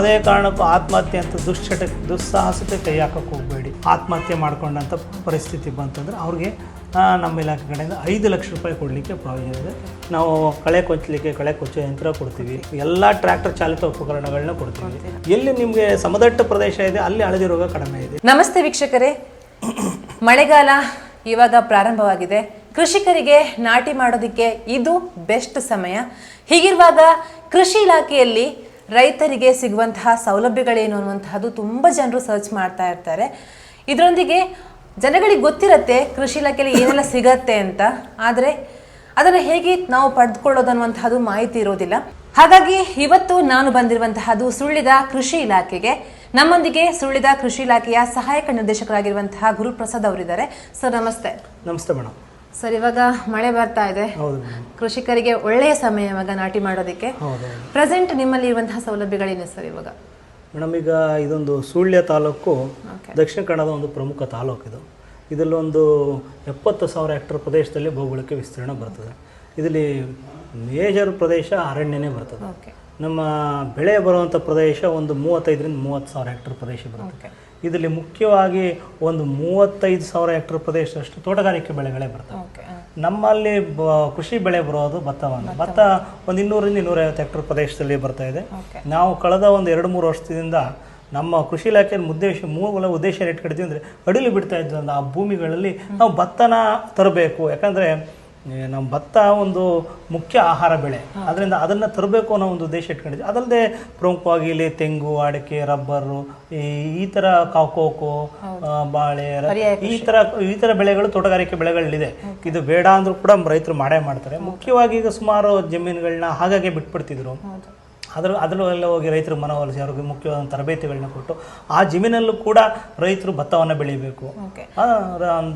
ಯಾವುದೇ ಕಾರಣಕ್ಕೂ ಆತ್ಮಹತ್ಯೆ ಅಂತ ದುಶ್ಚಟ ದುಸ್ಸಾಹಸತೆ ಕೈ ಹಾಕಕ್ಕೆ ಹೋಗಬೇಡಿ. ಆತ್ಮಹತ್ಯೆ ಮಾಡ್ಕೊಂಡಂಥ ಪರಿಸ್ಥಿತಿ ಬಂತಂದ್ರೆ ಅವ್ರಿಗೆ ನಮ್ಮ ಇಲಾಖೆ ಕಡೆಯಿಂದ ಐದು ಲಕ್ಷ ರೂಪಾಯಿ ಕೊಡಲಿಕ್ಕೆ ಪ್ರಾವಿಷನ್ ಇದೆ. ನಾವು ಕಳೆ ಕೊಚ್ಚಲಿಕ್ಕೆ ಕಳೆ ಕೊಚ್ಚೋ ಯಂತ್ರ ಕೊಡ್ತೀವಿ. ಎಲ್ಲ ಟ್ರ್ಯಾಕ್ಟರ್ ಚಾಲಿತ ಉಪಕರಣಗಳನ್ನ ಕೊಡ್ತೀವಿ. ಎಲ್ಲಿ ನಿಮಗೆ ಸಮದಟ್ಟ ಪ್ರದೇಶ ಇದೆ ಅಲ್ಲಿ ಹಳದಿ ರೋಗ ಕಡಿಮೆ ಇದೆ. ನಮಸ್ತೆ ವೀಕ್ಷಕರೇ. ಮಳೆಗಾಲ ಇವಾಗ ಪ್ರಾರಂಭವಾಗಿದೆ. ಕೃಷಿಕರಿಗೆ ನಾಟಿ ಮಾಡೋದಕ್ಕೆ ಇದು ಬೆಸ್ಟ್ ಸಮಯ. ಹೀಗಿರುವಾಗ ಕೃಷಿ ಇಲಾಖೆಯಲ್ಲಿ ರೈತರಿಗೆ ಸಿಗುವಂತಹ ಸೌಲಭ್ಯಗಳೇನು ಅನ್ನುವಂತಹದ್ದು ತುಂಬ ಜನರು ಸರ್ಚ್ ಮಾಡ್ತಾ ಇರ್ತಾರೆ. ಇದರೊಂದಿಗೆ ಜನಗಳಿಗೆ ಗೊತ್ತಿರತ್ತೆ ಕೃಷಿ ಇಲಾಖೆಯಲ್ಲಿ ಏನೆಲ್ಲ ಸಿಗತ್ತೆ ಅಂತ. ಆದರೆ ಅದನ್ನು ಹೇಗೆ ನಾವು ಪಡೆದುಕೊಳ್ಳೋದು ಅನ್ನುವಂತಹದ್ದು ಮಾಹಿತಿ ಇರೋದಿಲ್ಲ. ಹಾಗಾಗಿ ಇವತ್ತು ನಾನು ಬಂದಿರುವಂತಹದ್ದು ಸುಳ್ಳಿದ ಕೃಷಿ ಇಲಾಖೆಗೆ. ನಮ್ಮೊಂದಿಗೆ ಸುಳ್ಳಿದ ಕೃಷಿ ಇಲಾಖೆಯ ಸಹಾಯಕ ನಿರ್ದೇಶಕರಾಗಿರುವಂತಹ ಗುರುಪ್ರಸಾದ್ ಅವರಿದ್ದಾರೆ. ಸರ್, ನಮಸ್ತೆ. ನಮಸ್ತೆ ಮೇಡಮ್ ಸರ್ ಇವಾಗ ಮಳೆ ಬರ್ತಾ ಇದೆ. ಹೌದು ಕೃಷಿಕರಿಗೆ ಒಳ್ಳೆಯ ಸಮಯ ಇವಾಗ ನಾಟಿ ಮಾಡೋದಕ್ಕೆ. ಹೌದು ಪ್ರೆಸೆಂಟ್ ನಿಮ್ಮಲ್ಲಿ ಇರುವಂತಹ ಸೌಲಭ್ಯಗಳೇನು ಸರ್ ಇವಾಗ? ಮೇಡಮ್ ಈಗ ಇದೊಂದು ಸುಳ್ಯ ತಾಲೂಕು. ದಕ್ಷಿಣ ಕನ್ನಡದ ಒಂದು ಪ್ರಮುಖ ತಾಲೂಕು ಇದು. ಇದರಲ್ಲಿ ಒಂದು ಎಪ್ಪತ್ತು ಸಾವಿರ ಹೆಕ್ಟರ್ ಪ್ರದೇಶದಲ್ಲಿ ಭೌಗೋಳಿಕ ವಿಸ್ತೀರ್ಣ ಬರ್ತದೆ. ಇದರಲ್ಲಿ ಮೇಜರ್ ಪ್ರದೇಶ ಅರಣ್ಯನೇ ಬರ್ತದೆ. ನಮ್ಮ ಬೆಳೆ ಬರುವಂಥ ಪ್ರದೇಶ ಒಂದು ಮೂವತ್ತೈದರಿಂದ ಮೂವತ್ತು ಸಾವಿರ ಹೆಕ್ಟರ್ ಪ್ರದೇಶ ಬರುತ್ತೆ ಇದರಲ್ಲಿ ಮುಖ್ಯವಾಗಿ ಒಂದು ಮೂವತ್ತೈದು ಸಾವಿರ ಹೆಕ್ಟರ್ ಪ್ರದೇಶದಷ್ಟು ತೋಟಗಾರಿಕೆ ಬೆಳೆಗಳೇ ಬರ್ತವೆ. ನಮ್ಮಲ್ಲಿ ಬ ಕೃಷಿ ಬೆಳೆ ಬರೋದು ಭತ್ತವನ್ನು ಭತ್ತ ಒಂದು ಇನ್ನೂರಿಂದ ಇನ್ನೂರೈವತ್ತು ಹೆಕ್ಟರ್ ಪ್ರದೇಶದಲ್ಲಿ ಬರ್ತಾ ಇದೆ. ನಾವು ಕಳೆದ ಒಂದು ಎರಡು ಮೂರು ವರ್ಷದಿಂದ ನಮ್ಮ ಕೃಷಿ ಇಲಾಖೆ ಉದ್ದೇಶ ಮೂಲ ಉದ್ದೇಶ ಇಟ್ಕೊಂಡಿದ್ವಿ ಅಂದರೆ ಅಡಿಲು ಬಿಡ್ತಾ ಇದ್ದಂಥ ಆ ಭೂಮಿಗಳಲ್ಲಿ ನಾವು ಭತ್ತನ ತರಬೇಕು. ಯಾಕಂದರೆ ನಮ್ಮ ಭತ್ತ ಒಂದು ಮುಖ್ಯ ಆಹಾರ ಬೆಳೆ. ಅದರಿಂದ ಅದನ್ನು ತರಬೇಕು ಅನ್ನೋ ಒಂದು ಉದ್ದೇಶ ಇಟ್ಕೊಂಡಿದ್ವಿ. ಅದಲ್ಲದೆ ಪ್ರಮುಖವಾಗಿ ಇಲ್ಲಿ ತೆಂಗು ಅಡಿಕೆ ರಬ್ಬರು ಈ ಈ ಥರ ಕಾಕೋಕೋ ಕೋಕೋ ಬಾಳೆ ಈ ಥರ ಈ ಥರ ಬೆಳೆಗಳು ತೋಟಗಾರಿಕೆ ಬೆಳೆಗಳಿದೆ. ಇದು ಬೇಡ ಅಂದರೂ ಕೂಡ ರೈತರು ಮಾಡೇ ಮಾಡ್ತಾರೆ. ಮುಖ್ಯವಾಗಿ ಈಗ ಸುಮಾರು ಜಮೀನುಗಳನ್ನ ಹಾಗಾಗಿ ಬಿಟ್ಬಿಡ್ತಿದ್ರು. ಹೌದು ಅದರಲ್ಲೂ ಎಲ್ಲ ಹೋಗಿ ರೈತರು ಮನವೊಲಿಸಿ ಅವ್ರಿಗೆ ಮುಖ್ಯವಾದ ತರಬೇತಿಗಳನ್ನ ಕೊಟ್ಟು ಆ ಜಮೀನಲ್ಲೂ ಕೂಡ ರೈತರು ಭತ್ತವನ್ನು ಬೆಳಿಬೇಕು.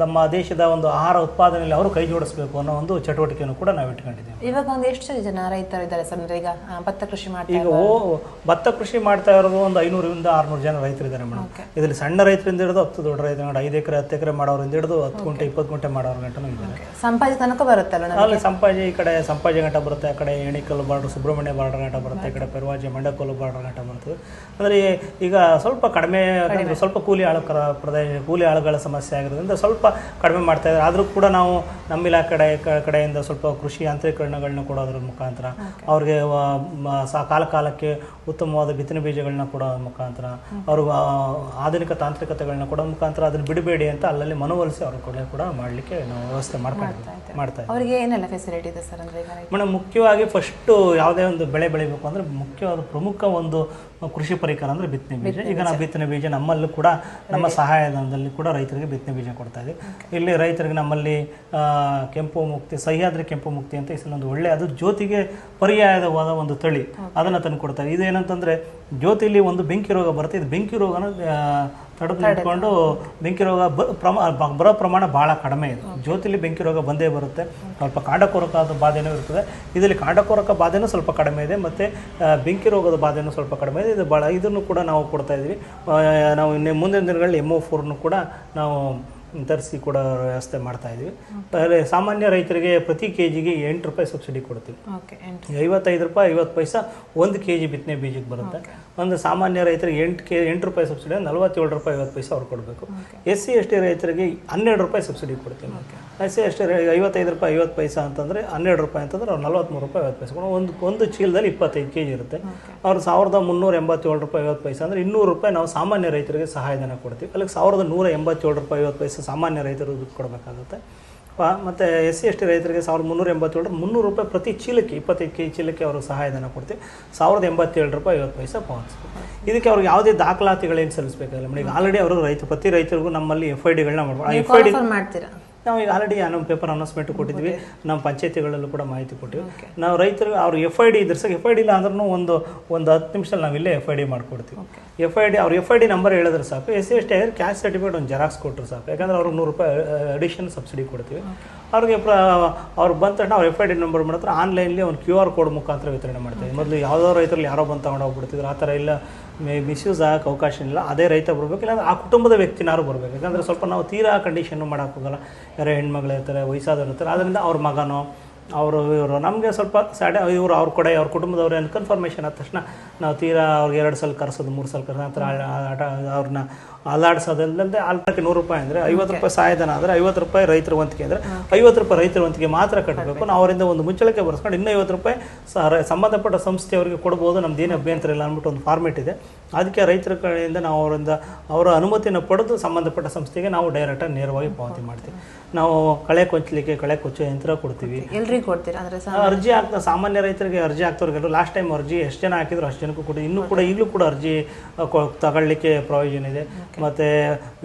ನಮ್ಮ ದೇಶದ ಒಂದು ಆಹಾರ ಉತ್ಪಾದನೆಯಲ್ಲಿ ಅವರು ಕೈ ಜೋಡಿಸಬೇಕು ಅನ್ನೋ ಒಂದು ಚಟುವಟಿಕೆಯನ್ನು ಕೂಡ ನಾವು ಇಟ್ಕೊಂಡಿದ್ದೀವಿ. ಇವಾಗ ಒಂದು ಎಷ್ಟು ಜನ ರೈತರು ಇದ್ದಾರೆ ಸರ್ ಅಂದ್ರೆ ಈಗ ಭತ್ತ ಕೃಷಿ ಮಾಡ್ತಾ ಈಗ ಓ ಭತ್ತ ಕೃಷಿ ಮಾಡ್ತಾ ಇರೋದು ಒಂದು ಐನೂರಿಂದ ಆರುನೂರು ಜನ ರೈತರು ಇದ್ದಾರೆ ಮೇಡಮ್. ಇದರಲ್ಲಿ ಸಣ್ಣ ರೈತರಿಂದ ಹಿಡಿದು ಹತ್ತು ದೊಡ್ಡ ರೈತರು ಐದು ಎಕರೆ ಹತ್ತು ಎಕರೆ ಮಾಡೋರಿಂದ ಹಿಡಿದು ಹತ್ತು ಗುಂಟೆ ಇಪ್ಪತ್ತು ಗುಂಟೆ ಮಾಡೋರು ಗಂಟನೂ ಇದ್ದಾರೆ. ಸಂಪಾಜಿ ತನಕ ಬರುತ್ತಲ್ಲ ಅಲ್ಲಿ ಸಂಪಾಜಿ ಈ ಕಡೆ ಸಂಪಾಜಿ ಗಂಟ ಬರುತ್ತೆ ಆ ಕಡೆ ಎಣಿಕಲ್ ಬಾರ್ಡರ್ ಸುಬ್ರಹ್ಮಣ್ಯ ಬಾರ್ಡರ್ ಗಂಟ ಬರುತ್ತೆ ಈ ಕಡೆ ಪೆರ್ವಾಜಿ ಮಂಡಕೋಲು ಬಾರ್ಡರ್ ಗಂಟ ಬಂತು. ಅಂದರೆ ಈಗ ಸ್ವಲ್ಪ ಕಡಿಮೆ ಸ್ವಲ್ಪ ಕೂಲಿ ಆಳುಕರ ಪ್ರದೇಶ ಕೂಲಿ ಆಳುಗಳ ಸಮಸ್ಯೆ ಆಗಿರೋದ್ರಿಂದ ಸ್ವಲ್ಪ ಕಡಿಮೆ ಮಾಡ್ತಾ ಇದ್ದಾರೆ. ಆದರೂ ಕೂಡ ನಾವು ನಮ್ಮ ಇಲಾಖೆ ಕಡೆ ಕಡೆಯಿಂದ ಸ್ವಲ್ಪ ಕೃಷಿ ಯಾಂತ್ರೀಕರಣಗಳನ್ನ ಕೊಡೋದ್ರ ಮುಖಾಂತರ ಅವ್ರಿಗೆ ಕಾಲ ಕಾಲಕ್ಕೆ ಉತ್ತಮವಾದ ಬಿತ್ತನೆ ಬೀಜಗಳನ್ನ ಕೊಡೋದ್ರ ಮುಖಾಂತರ ಅವರು ಆಧುನಿಕ ತಾಂತ್ರಿಕತೆಗಳನ್ನ ಕೊಡೋ ಮುಖಾಂತರ ಅದನ್ನ ಬಿಡಬೇಡಿ ಅಂತ ಅಲ್ಲಲ್ಲಿ ಮನವೊಲಿಸಿ ಅವ್ರ ಕೂಡ ಕೂಡ ಮಾಡಲಿಕ್ಕೆ ನಾವು ವ್ಯವಸ್ಥೆ ಮಾಡ್ತಾ ಇದ್ದೀವಿ. ಅವರಿಗೆ ಏನೆಲ್ಲ ಫೆಸಿಲಿಟಿ ಇದೆ ಸರ್ ಅಂದ್ರೆ ಮೇಡಮ್ ಮುಖ್ಯವಾಗಿ ಫಸ್ಟು ಯಾವುದೇ ಒಂದು ಬೆಳೆ ಬೆಳಿಬೇಕು ಅಂದರೆ ಮುಖ್ಯವಾದ ಪ್ರಮುಖ ಒಂದು ಕೃಷಿ ಪರಿಕರ ಅಂದರೆ ಬಿತ್ತನೆ ಬೀಜ. ಈಗ ನಾವು ಬಿತ್ತನೆ ಬೀಜ ನಮ್ಮಲ್ಲೂ ಕೂಡ ನಮ್ಮ ಸಹಾಯಧನದಲ್ಲಿ ಕೂಡ ರೈತರಿಗೆ ಬಿತ್ತನೆ ಬೀಜ ಕೊಡ್ತಾ ಇದೆ. ಇಲ್ಲಿ ರೈತರಿಗೆ ನಮ್ಮಲ್ಲಿ ಕೆಂಪು ಮುಕ್ತಿ ಸಹ್ಯಾದ್ರಿ ಕೆಂಪು ಮುಕ್ತಿ ಅಂತ ಇಲ್ಲೊಂದು ಒಳ್ಳೆ ಅದು ಜ್ಯೋತಿಗೆ ಪರ್ಯಾಯವಾದ ಒಂದು ತಳಿ. ಅದನ್ನು ತಂದು ಕೊಡ್ತಾರೆ ಇದೇನಂತಂದರೆ ಜ್ಯೋತಿಲಿ ಒಂದು ಬೆಂಕಿ ರೋಗ ಬರುತ್ತೆ. ಇದು ಬೆಂಕಿ ರೋಗನ ತಡೆದು ಇಟ್ಕೊಂಡು ಬೆಂಕಿ ರೋಗ ಪ್ರಮ ಬರೋ ಪ್ರಮಾಣ ಭಾಳ ಕಡಿಮೆ ಇದೆ. ಜ್ಯೋತಿಲಿ ಬೆಂಕಿ ರೋಗ ಬಂದೇ ಬರುತ್ತೆ. ಸ್ವಲ್ಪ ಕಾಂಡಕೋರಕ ಬಾಧೆನೂ ಇರ್ತದೆ. ಇದರಲ್ಲಿ ಕಾಂಡಕೋರಕ ಬಾಧೆನೂ ಸ್ವಲ್ಪ ಕಡಿಮೆ ಇದೆ. ಮತ್ತು ಬೆಂಕಿ ರೋಗದ ಬಾಧೆನೂ ಸ್ವಲ್ಪ ಕಡಿಮೆ ಇದೆ. ಇದು ಭಾಳ ಇದನ್ನು ಕೂಡ ನಾವು ಕೊಡ್ತಾ ಇದ್ದೀವಿ. ನಾವು ಇನ್ನೇ ಮುಂದಿನ ದಿನಗಳಲ್ಲಿ ಎಂ ಓ ಫೋರ್ನು ಕೂಡ ನಾವು ತರಿಸಿ ಕೊಡೋ ವ್ಯವಸ್ಥೆ ಮಾಡ್ತಾ ಇದ್ವಿ. ಅದೇ ಸಾಮಾನ್ಯ ರೈತರಿಗೆ ಪ್ರತಿ ಕೆ ಜಿಗೆ ಎಂಟು ರೂಪಾಯಿ ಸಬ್ಸಿಡಿ ಕೊಡ್ತೀವಿ. ಐವತ್ತೈದು ರೂಪಾಯಿ ಐವತ್ತು ಪೈಸಾ ಒಂದು ಕೆ ಜಿ ಬಿತ್ತನೆ ಬೀಜಕ್ಕೆ ಬರುತ್ತೆ. ಒಂದು ಸಾಮಾನ್ಯ ರೈತರಿಗೆ ಎಂಟು ಕೆ ಎಂಟು ರೂಪಾಯಿ ಸಬ್ಸಿಡಿ ನಲವತ್ತೇಳು ರೂಪಾಯಿ ಐವತ್ತು ಪೈಸೆ ಅವ್ರು ಕೊಡಬೇಕು. ಎಸ್ ಸಿ ಎಸ್ ಟಿ ರೈತರಿಗೆ ಹನ್ನೆರಡು ರೂಪಾಯಿ ಸಬ್ಸಿಡಿ ಕೊಡ್ತೀವಿ. ಎಸ್ ಅಷ್ಟೇ ಎಸ್ ಐವತ್ತೈದು ರೂಪಾಯಿ ಐವತ್ತು ಪೈಸಾ ಅಂತಂದರೆ ಹನ್ನೆರಡು ರೂಪಾಯಿ ಅಂತಂದ್ರೆ ಅವ್ರು ನಲವತ್ತ್ಮೂರು ರೂಪಾಯಿ ಐವತ್ತು ಪೈಸೆ ಕೊಡೋ ಒಂದು ಒಂದು ಚೀಲದಲ್ಲಿ ಇಪ್ಪತ್ತೈದು ಕೆ ಜಿ ಇರುತ್ತೆ ಅವ್ರು ಸಾವಿರದ ಮುನ್ನೂರ ಎಂಬತ್ತೇಳು ರೂಪಾಯಿ ಐವತ್ತು ಪೈಸೆ ಅಂದರೆ ಇನ್ನೂರು ರೂಪಾಯಿ ನಾವು ಸಾಮಾನ್ಯ ರೈತರಿಗೆ ಸಹಾಯಧನ ಕೊಡ್ತೀವಿ. ಅಲ್ಲಿಗೆ ಸಾವಿರದ ನೂರ ಎಂಬತ್ತೇಳು ರೂಪಾಯಿ ಐವತ್ತು ಪೈಸೆ ಸಾಮಾನ್ಯ ರೈತರು ದುಡ್ಡು ಕೊಡಬೇಕಾಗುತ್ತೆ. ಮತ್ತು ಎಸ್ ಸಿ ಎಸ್ ಟಿ ರೈತರಿಗೆ ಸಾವಿರದ ಮುನ್ನೂರ ಎಂಬತ್ತೇಳು ಮುನ್ನೂರು ರೂಪಾಯಿ ಪ್ರತಿ ಚೀಲಕ್ಕೆ ಇಪ್ಪತ್ತೈದು ಕೆ ಜಿ ಚೀಲಕ್ಕೆ ಅವರು ಸಹಾಯಧನ ಕೊಡ್ತೀವಿ. ಸಾವಿರದ ಎಂಬತ್ತೇಳು ರೂಪಾಯಿ ಐವತ್ತು ಪೈಸೆ ಪಾವತಿಸ್ಬೇಕು ಇದಕ್ಕೆ ಅವ್ರಿಗೆ ಯಾವುದೇ ದಾಖಲಾತಿಗಳೇನು ಸಲ್ಲಿಸಬೇಕಾಗಿಲ್ಲ. ಮೇಡಮ್ ಈಗ ಆಲ್ರೆಡಿ ಅವರು ರೈತ ಪ್ರತಿ ರೈತರಿಗೂ ನಮ್ಮಲ್ಲಿ ಎಫ್ ಐ ಡಿಗಳನ್ನ ಮಾಡ್ಬೋದು ಎಫ್ ಐ ಡಿ ಮಾಡ್ತೀರಾ? ನಾವು ಈಗ ಆಲ್ರೆಡಿ ನಮ್ಮ ಪೇಪರ್ ಅನೌನ್ಸ್ಮೆಂಟ್ ಕೊಟ್ಟಿದ್ವಿ. ನಮ್ಮ ಪಂಚಾಯತಿಗಳಲ್ಲೂ ಕೂಡ ಮಾಹಿತಿ ಕೊಟ್ಟಿವಿ. ನಾವು ರೈತರು ಅವ್ರು ಎಫ್ ಐ ಡಿ ಇದ್ರೆ ಸಹ ಎಫ್ ಐ ಡಿ ಇಲ್ಲ ಅಂದ್ರೂ ಒಂದು ಒಂದು ಹತ್ತು ನಿಮಿಷದಲ್ಲಿ ನಾವಿಲ್ಲೇ ಎಫ್ ಐ ಡಿ ಮಾಡ್ಕೊಡ್ತೀವಿ. ಎಫ್ ಐ ಡಿ ಅವ್ರು ಎಫ್ ಐ ಡಿ ನಂಬರ್ ಹೇಳಿದ್ರೆ ಸಾಕು. ಎಸ್ ಸಿ ಎಸ್ ಟಿ ಆಗಿದ್ರೆ ಕ್ಯಾಶ್ ಸರ್ಟಿಫಿಕೇಟ್ ಒಂದು ಜೆರಾಕ್ಸ್ ಕೊಟ್ಟರು ಸಾಕು. ಯಾಕಂದ್ರೆ ಅವ್ರಿಗೆ ನೂರು ರೂಪಾಯಿ ಅಡಿಷನ್ ಸಬ್ಸಿಡಿ ಕೊಡ್ತೀವಿ. ಅವ್ರಿಗೆ ಪ್ರ ಅವ್ರು ಬಂದ ತಕ್ಷಣ ಅವ್ರು ಎಫ್ ಐ ಡಿ ನಂಬರ್ ಮಾಡಿದ್ರೆ ಆನ್ಲೈನಲ್ಲಿ ಒಂದು ಕ್ಯೂ ಆರ್ ಕೋಡ್ ಮುಖಾಂತರ ವಿತರಣೆ ಮಾಡ್ತಾರೆ ಮೊದಲು ಯಾವುದೋ ರೈತರಲ್ಲಿ ಯಾರೋ ಬಂದು ತಗೊಂಡು ಹೋಗ್ಬಿಡ್ತಿದ್ರು. ಆ ಥರ ಇಲ್ಲ ಮಿಸ್ಯೂಸ್ ಆಗೋಕ್ಕೆ ಅವಕಾಶ ಇಲ್ಲ. ಅದೇ ರೈತ ಬರಬೇಕು ಇಲ್ಲಾಂದ್ರೆ ಆ ಕುಟುಂಬದ ವ್ಯಕ್ತಿನಾರು ಬರಬೇಕು. ಯಾಕಂದರೆ ಸ್ವಲ್ಪ ನಾವು ತೀರಾ ಕಂಡೀಷನ್ನು ಮಾಡೋಕ್ಕೋಗಲ್ಲ ಯಾರೋ ಹೆಣ್ಮಗಳು ಇರ್ತಾರೆ ವಯಸ್ಸಾದವ್ರು ಇರ್ತಾರೆ ಅದರಿಂದ ಅವ್ರ ಮಗನೋ ಅವರು ಇವರು ನಮಗೆ ಸ್ವಲ್ಪ ಸ್ಯಾಡೆ ಇವರು ಅವ್ರ ಕಡೆ ಅವ್ರ ಕುಟುಂಬದವ್ರು ಏನು ಕನ್ಫರ್ಮೇಷನ್ ಆದ ತಕ್ಷಣ ನಾವು ತೀರಾ ಅವ್ರಿಗೆ ಎರಡು ಸಲ ಕರೆಸೋದು ಮೂರು ಸಲ ಕರೆಸೋದು ಥರ ಆಟ ಅವ್ರನ್ನ ಅಲ್ಲಾಡ್ಸೋದಲ್ಲದೆ ಅಲ್ಲಕ್ಕೆ ನೂರು ರೂಪಾಯಿ ಅಂದರೆ ಐವತ್ತು ರೂಪಾಯಿ ಸಹಾಯಧನ ಅಂದರೆ ಐವತ್ತು ರೂಪಾಯಿ ರೈತರ ವಂತಿಕೆ ಅಂದರೆ ಐವತ್ತು ರೂಪಾಯಿ ರೈತರ ವಂತಿಗೆ ಮಾತ್ರ ಕಟ್ಟಬೇಕು ನಾವು ಅವರಿಂದ ಒಂದು ಮುಚ್ಚಳಕ್ಕೆ ಬರ್ಸ್ಕೊಂಡು ಇನ್ನೂ ಐವತ್ತು ರೂಪಾಯಿ ಸಂಬಂಧಪಟ್ಟ ಸಂಸ್ಥೆಯವರಿಗೆ ಕೊಡ್ಬೋದು ನಮ್ದು ಏನು ಅಭ್ಯಂತರ ಇಲ್ಲ ಅಂದ್ಬಿಟ್ಟು ಒಂದು ಫಾರ್ಮೇಟ್ ಇದೆ. ಅದಕ್ಕೆ ರೈತರ ಕಡೆಯಿಂದ ನಾವು ಅವರಿಂದ ಅವರ ಅನುಮತಿಯನ್ನು ಪಡೆದು ಸಂಬಂಧಪಟ್ಟ ಸಂಸ್ಥೆಗೆ ನಾವು ಡೈರೆಕ್ಟಾಗಿ ನೇರವಾಗಿ ಪಾವತಿ ಮಾಡ್ತೀವಿ. ನಾವು ಕಳೆ ಕೊಚ್ಚಲಿಕ್ಕೆ ಕಳೆ ಕೊಚ್ಚೋ ಯಂತ್ರ ಕೊಡ್ತೀವಿ. ಎಲ್ರಿಗೂ ಕೊಡ್ತೀರಾ ಅಂದರೆ ಅರ್ಜಿ ಹಾಕ್ತಾ ಸಾಮಾನ್ಯ ರೈತರಿಗೆ ಅರ್ಜಿ ಹಾಕ್ತವ್ರಿಗೆಲ್ಲರೂ ಲಾಸ್ಟ್ ಟೈಮ್ ಅರ್ಜಿ ಎಷ್ಟು ಜನ ಹಾಕಿದ್ರು ಅಷ್ಟು ಜನಕ್ಕೂ ಕೂಡ. ಇನ್ನೂ ಕೂಡ ಈಗಲೂ ಕೂಡ ಅರ್ಜಿ ತಗೊಳ್ಳಿಕ್ಕೆ ಪ್ರಯೋಜನ ಇದೆ. ಮತ್ತು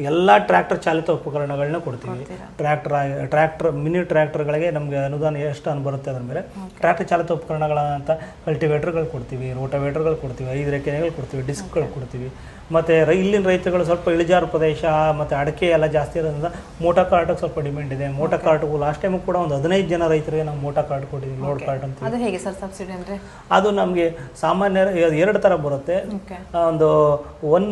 ಎಲ್ಲ ಟ್ರ್ಯಾಕ್ಟರ್ ಚಾಲಿತ ಉಪಕರಣಗಳನ್ನ ಕೊಡ್ತೀವಿ. ಟ್ರ್ಯಾಕ್ಟರ್ ಟ್ರ್ಯಾಕ್ಟರ್ ಮಿನಿ ಟ್ರ್ಯಾಕ್ಟರ್ಗಳಿಗೆ ನಮಗೆ ಅನುದಾನ ಎಷ್ಟು ಅನ್ ಬರುತ್ತೆ ಅದ್ರ ಮೇಲೆ. ಟ್ರ್ಯಾಕ್ಟರ್ ಚಾಲಿತ ಉಪಕರಣಗಳಂತ ಕಲ್ಟಿವೇಟರ್ಗಳು ಕೊಡ್ತೀವಿ ರೋಟವೇಟರ್ಗಳು ಕೊಡ್ತೀವಿ ಐದು ರೆಕ್ಕೆನೆಗಳು ಕೊಡ್ತೀವಿ ಡಿಸ್ಕ್ಗಳು ಕೊಡ್ತೀವಿ. ಮತ್ತು ರೈ ಇಲ್ಲಿನ ರೈತರುಗಳು ಸ್ವಲ್ಪ ಇಳಿಜಾರು ಪ್ರದೇಶ ಮತ್ತು ಅಡಿಕೆ ಎಲ್ಲ ಜಾಸ್ತಿ ಇರೋದ್ರಿಂದ ಮೋಟಾ ಕಾರ್ಟಿಗೆ ಸ್ವಲ್ಪ ಡಿಮ್ಯಾಂಡ್ ಇದೆ. ಮೋಟಾ ಕಾರ್ಟ್ಗೂ ಲಾಸ್ಟ್ ಟೈಮು ಕೂಡ ಒಂದು ಹದಿನೈದು ಜನ ರೈತರಿಗೆ ನಾವು ಮೋಟಾ ಕಾರ್ಡ್ ಕೊಟ್ಟಿದ್ದೀವಿ ಲೋಡ್ ಕಾರ್ಡ್ ಅಂತ ಅದು ಹೇಗೆ ಸರ್ ಸಬ್ಸಿಡಿ ಅಂದ್ರೆ? ಅದು ನಮಗೆ ಸಾಮಾನ್ಯ ಎರಡು ಥರ ಬರುತ್ತೆ. ಒಂದು one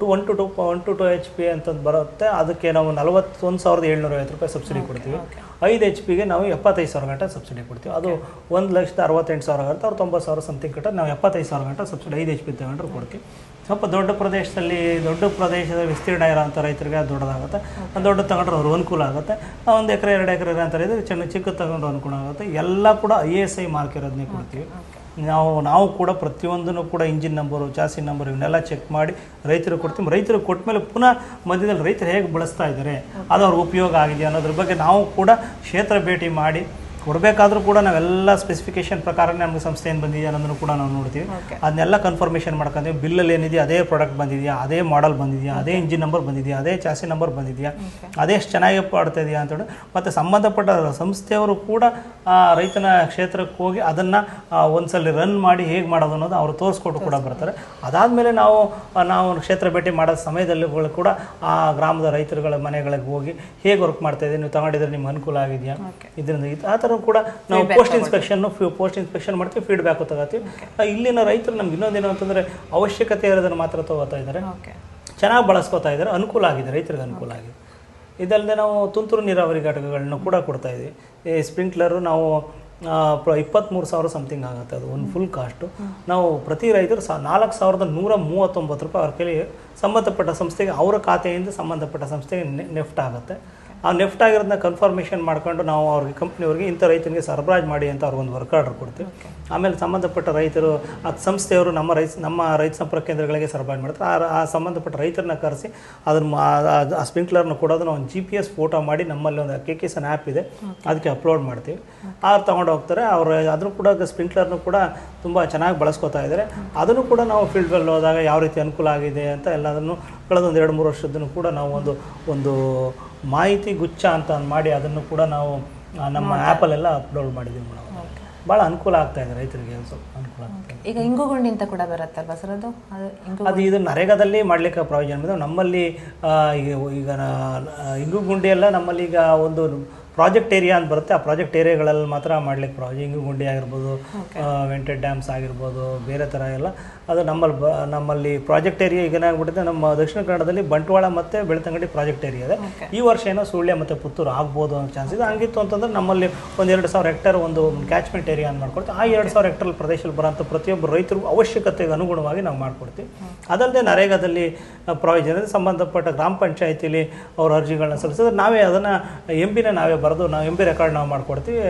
two one two two one two two H P ಅಂತಂದು ಬರುತ್ತೆ. ಅದಕ್ಕೆ ನಾವು ನಲವತ್ತೊಂದು ಸಾವಿರದ ಏಳ್ನೂರ ಐವತ್ತು ರೂಪಾಯಿ ಸಬ್ಸಿಡಿ ಕೊಡ್ತೀವಿ. ಐದು ಎಚ್ ಪಿಗೆ ನಾವು ಎಪ್ಪತ್ತೈದು ಸಾವಿರ ಗಂಟೆ ಸಬ್ಸಿಡಿ ಕೊಡ್ತೀವಿ. ಅದು ಒಂದು ಲಕ್ಷದ ಅರವತ್ತೆಂಟು ಸಾವಿರ ಆಗುತ್ತೆ ಅವ್ರು ತೊಂಬತ್ತು ಸಾವಿರ ಸಮಥಿಂಗ್ ಕಟ್ಟ ನಾವು ಎಪ್ಪತ್ತೈದು ಸಾವಿರ ಗಂಟೆ ಸಬ್ಸಿಡಿ ಐದು ಎಚ್ ಪಿ ತಗೊಂಡ್ರೆ ಕೊಡ್ತೀವಿ. ಸ್ವಲ್ಪ ದೊಡ್ಡ ಪ್ರದೇಶದಲ್ಲಿ ದೊಡ್ಡ ಪ್ರದೇಶದ ವಿಸ್ತೀರ್ಣ ಇರೋಂಥ ರೈತರಿಗೆ ಅದು ದೊಡ್ಡದಾಗುತ್ತೆ. ದೊಡ್ಡ ತಗೊಂಡ್ರೆ ಅವ್ರು ಅನುಕೂಲ ಆಗುತ್ತೆ. ಒಂದು ಎಕರೆ ಎರಡು ಎಕರೆ ಇರೋಂಥ ರೈತರಿಗೆ ಚೆನ್ನ ಚಿಕ್ಕ ತಗೊಂಡ್ರೆ ಅನುಕೂಲ ಆಗುತ್ತೆ. ಎಲ್ಲ ಕೂಡ ಐ ಎಸ್ ಐ ಮಾರ್ಕ್ ಇರೋದನ್ನೇ ಕೊಡ್ತೀವಿ. ನಾವು ನಾವು ಕೂಡ ಪ್ರತಿಯೊಂದನ್ನು ಕೂಡ ಇಂಜಿನ್ ನಂಬರು ಚಾಸಿ ನಂಬರ್ ಇವನ್ನೆಲ್ಲ ಚೆಕ್ ಮಾಡಿ ರೈತರಿಗೆ ಕೊಡ್ತೀವಿ. ರೈತರು ಕೊಟ್ಟ ಮೇಲೆ ಪುನಃ ಮಧ್ಯದಲ್ಲಿ ರೈತರು ಹೇಗೆ ಬಳಸ್ತಾ ಇದ್ದಾರೆ ಅದು ಅವ್ರ ಉಪಯೋಗ ಆಗಿದೆ ಅನ್ನೋದ್ರ ಬಗ್ಗೆ ನಾವು ಕೂಡ ಕ್ಷೇತ್ರ ಭೇಟಿ ಮಾಡಿ ಕೊಡಬೇಕಾದ್ರೂ ಕೂಡ ನಾವೆಲ್ಲ ಸ್ಪೆಸಿಫಿಕೇಶನ್ ಪ್ರಕಾರನೇ ನಮ್ಗೆ ಸಂಸ್ಥೆ ಏನು ಬಂದಿದೆಯಾ ಅನ್ನೋದನ್ನು ಕೂಡ ನಾವು ನೋಡ್ತೀವಿ. ಅದನ್ನೆಲ್ಲ ಕನ್ಫರ್ಮೇಷನ್ ಮಾಡ್ಕೊಂತೀವಿ. ಬಿಲ್ಲಲ್ಲಿ ಏನಿದೆಯಾ ಅದೇ ಪ್ರಾಡಕ್ಟ್ ಬಂದಿದೆಯಾ ಅದೇ ಮಾಡೆಲ್ ಬಂದಿದೆಯಾ ಅದೇ ಇಂಜಿನ್ ನಂಬರ್ ಬಂದಿದೆಯಾ ಅದೇ ಚಾಸಿ ನಂಬರ್ ಬಂದಿದೆಯಾ ಅದೇ ಎಷ್ಟು ಚೆನ್ನಾಗಿ ಪಾಡ್ತಾ ಇದೆಯಾ ಅಂತೇಳಿ ಮತ್ತು ಸಂಬಂಧಪಟ್ಟ ಸಂಸ್ಥೆಯವರು ಕೂಡ ಆ ರೈತನ ಕ್ಷೇತ್ರಕ್ಕೆ ಹೋಗಿ ಅದನ್ನು ಒಂದ್ಸಲ ರನ್ ಮಾಡಿ ಹೇಗೆ ಮಾಡೋದು ಅನ್ನೋದು ಅವರು ತೋರಿಸ್ಕೊಟ್ಟು ಕೂಡ ಬರ್ತಾರೆ. ಅದಾದಮೇಲೆ ನಾವು ನಾವು ಕ್ಷೇತ್ರ ಭೇಟಿ ಮಾಡೋ ಸಮಯದಲ್ಲಿ ಕೂಡ ಆ ಗ್ರಾಮದ ರೈತರುಗಳ ಮನೆಗಳಿಗೆ ಹೋಗಿ ಹೇಗೆ ವರ್ಕ್ ಮಾಡ್ತಾ ಇದೆ ನೀವು ತಗೊಂಡಿದ್ರೆ ನಿಮ್ಗೆ ಅನುಕೂಲ ಆಗಿದೆಯಾ? ಇದರಿಂದ ಇದು ಆ ಥರ ಕೂಡ ನಾವು ಪೋಸ್ಟ್ ಇನ್ಸ್ಪೆಕ್ಷನ್ ಪೋಸ್ಟ್ ಇನ್ಸ್ಪೆಕ್ಷನ್ ಮಾಡ್ತೀವಿ ಫೀಡ್ಬ್ಯಾಕ್ ತಗೋತೀವಿ. ಇಲ್ಲಿನ ರೈತರು ನಮ್ಗೆ ಇನ್ನೊಂದೇನು ಅಂತಂದ್ರೆ ಅವಶ್ಯಕತೆ ಇರೋದನ್ನು ಮಾತ್ರ ತಗೋತಾ ಇದ್ದಾರೆ. ಚೆನ್ನಾಗಿ ಬಳಸ್ಕೊತಾ ಇದ್ದಾರೆ ಅನುಕೂಲ ಆಗಿದೆ ರೈತರಿಗೆ ಅನುಕೂಲ ಆಗಿದೆ. ಇದಲ್ಲದೆ ನಾವು ತುಂತುರು ನೀರಾವರಿ ಘಟಕಗಳನ್ನ ಕೂಡ ಕೊಡ್ತಾ ಇದ್ದೀವಿ ಈ ಸ್ಪ್ರಿಂಕ್ಲರು ನಾವು ಇಪ್ಪತ್ತ್ಮೂರು ಸಾವಿರ ಸಮಥಿಂಗ್ ಆಗುತ್ತೆ ಅದು ಒಂದು ಫುಲ್ ಕಾಸ್ಟು ನಾವು ಪ್ರತಿ ರೈತರು ಸ ನಾಲ್ಕು ಸಾವಿರದ ನೂರ ಮೂವತ್ತೊಂಬತ್ತು ರೂಪಾಯಿ ಅವ್ರ ಕೈಲಿ ಸಂಬಂಧಪಟ್ಟ ಸಂಸ್ಥೆಗೆ ಅವರ ಖಾತೆಯಿಂದ ಸಂಬಂಧಪಟ್ಟ ಸಂಸ್ಥೆಗೆ ನೆಫ್ಟ್ ಆಗುತ್ತೆ. ಆ ನೆಫ್ಟ್ ಆಗಿರೋದನ್ನ ಕನ್ಫರ್ಮೇಷನ್ ಮಾಡ್ಕೊಂಡು ನಾವು ಅವ್ರಿಗೆ ಕಂಪ್ನಿಯವ್ರಿಗೆ ಇಂಥ ರೈತನಿಗೆ ಸರಬರಾಜು ಮಾಡಿ ಅಂತ ಅವ್ರಿಗೊಂದು ವರ್ಕ್ ಆರ್ಡರ್ ಕೊಡ್ತೀವಿ. ಆಮೇಲೆ ಸಂಬಂಧಪಟ್ಟ ರೈತರು ಆ ಸಂಸ್ಥೆಯವರು ನಮ್ಮ ರೈತ ನಮ್ಮ ರೈತ ಸಂಪರ್ಕ ಕೇಂದ್ರಗಳಿಗೆ ಸರಬರಾಜು ಮಾಡ್ತಾರೆ. ಆ ಆ ಸಂಬಂಧಪಟ್ಟ ರೈತರನ್ನ ಕರೆಸಿ ಅದನ್ನು ಆ ಸ್ಪ್ರಿಂಕ್ಲರ್ನ ಕೊಡೋದನ್ನ ಒಂದು ಜಿ ಪಿ ಎಸ್ ಫೋಟೋ ಮಾಡಿ ನಮ್ಮಲ್ಲಿ ಒಂದು ಕೆ ಕೆ ಸನ್ ಆ್ಯಪ್ ಇದೆ ಅದಕ್ಕೆ ಅಪ್ಲೋಡ್ ಮಾಡ್ತೀವಿ. ಅವ್ರು ತೊಗೊಂಡು ಹೋಗ್ತಾರೆ. ಅವರು ಅದನ್ನು ಕೂಡ ಸ್ಪ್ರಿಂಕ್ಲರ್ನು ಕೂಡ ತುಂಬ ಚೆನ್ನಾಗಿ ಬಳಸ್ಕೊತಾ ಇದ್ದಾರೆ. ಅದನ್ನು ಕೂಡ ನಾವು ಫೀಲ್ಡ್ನಲ್ಲಿ ಹೋದಾಗ ಯಾವ ರೀತಿ ಅನುಕೂಲ ಆಗಿದೆ ಅಂತ ಎಲ್ಲದನ್ನು ಕಳೆದ ಒಂದು ಎರಡು ಮೂರು ವರ್ಷದನ್ನು ಕೂಡ ನಾವು ಒಂದು ಒಂದು ಮಾಹಿತಿ ಗುಚ್ಛ ಅಂತ ಮಾಡಿ ಅದನ್ನು ಕೂಡ ನಾವು ನಮ್ಮ ಆ್ಯಪಲ್ಲೆಲ್ಲ ಅಪ್ಲೋಡ್ ಮಾಡಿದ್ದೀವಿ ಮೇಡಮ್. ಭಾಳ ಅನುಕೂಲ ಆಗ್ತಾ ಇದೆ ರೈತರಿಗೆ ಒಂದು ಸ್ವಲ್ಪ ಅನುಕೂಲ ಈಗ ಇಂಗುಗುಂಡಿ ಅಂತ ಕೂಡ ಬರುತ್ತಲ್ವಾ ಸರ್ ಅದು? ಅದು ಇದು ನರೇಗಾದಲ್ಲಿ ಮಾಡಲಿಕ್ಕೆ ಪ್ರಯೋಜನ ಇದೆ ನಮ್ಮಲ್ಲಿ ಈಗ ಈಗ ನಾ- ಇಂಗು ಗುಂಡಿಯೆಲ್ಲ ಎಲ್ಲ ನಮ್ಮಲ್ಲಿ ಈಗ ಒಂದು ಪ್ರಾಜೆಕ್ಟ್ ಏರಿಯಾ ಅಂತ ಬರುತ್ತೆ. ಆ ಪ್ರಾಜೆಕ್ಟ್ ಏರಿಯಾಗಳಲ್ಲಿ ಮಾತ್ರ ಮಾಡ್ಲಿಕ್ಕೆ ಪ್ರಾಜೆಕ್ಟ್ ಇಂಗು ಗುಂಡಿ ಆಗಿರ್ಬೋದು ವೆಂಟೆಡ್ ಡ್ಯಾಮ್ಸ್ ಆಗಿರ್ಬೋದು ಬೇರೆ ಥರ ಎಲ್ಲ. ಅದು ನಮ್ಮಲ್ಲಿ ಬ ನಮ್ಮಲ್ಲಿ ಪ್ರಾಜೆಕ್ಟ್ ಏರಿಯಾ ಈಗ ಏನಾಗ್ಬಿಟ್ಟಿದೆ ನಮ್ಮ ದಕ್ಷಿಣ ಕನ್ನಡದಲ್ಲಿ ಬಂಟ್ವಾಳ ಮತ್ತು ಬೆಳ್ತಂಗಡಿ ಪ್ರಾಜೆಕ್ಟ್ ಏರಿಯಾ ಇದೆ. ಈ ವರ್ಷ ಏನೋ ಸುಳ್ಯ ಮತ್ತು ಪುತ್ತೂರು ಆಗ್ಬೋದು ಅನ್ನೋ ಚಾನ್ಸ್ ಇದೆ. ಹಂಗಿತ್ತು ಅಂತಂದ್ರೆ ನಮ್ಮಲ್ಲಿ ಒಂದು ಎರಡು ಸಾವಿರ ಹೆಕ್ಟರ್ ಒಂದು ಕ್ಯಾಚ್ಮೆಂಟ್ ಏರಿಯಾ ಅಂತ ಮಾಡ್ಕೊಡ್ತೀವಿ. ಆ ಎರಡು ಸಾವಿರ ಹೆಕ್ಟರ್ ಪ್ರದೇಶದಲ್ಲಿ ಬರೋಂಥ ಪ್ರತಿಯೊಬ್ಬ ರೈತರು ಅವಶ್ಯಕತೆಗೆ ಅನುಗುಣವಾಗಿ ನಾವು ಮಾಡ್ಕೊಡ್ತೀವಿ. ಅದಲ್ಲದೆ ನರೇಗಾದಲ್ಲಿ ಪ್ರಾವಿಷನ್ ಸಂಬಂಧಪಟ್ಟ ಗ್ರಾಮ ಪಂಚಾಯತಿಲಿ ಅವ್ರ ಅರ್ಜಿಗಳನ್ನ ಸಲ್ಲಿಸಿದ್ರೆ ನಾವೇ ಅದನ್ನು ಎಂ ಪಿನ ನಾವೇ ಬರೆದು ನಾವು ಎಂ ಬಿ ರೆಕಾರ್ಡ್ ನಾವು ಮಾಡ್ಕೊಡ್ತೀವಿ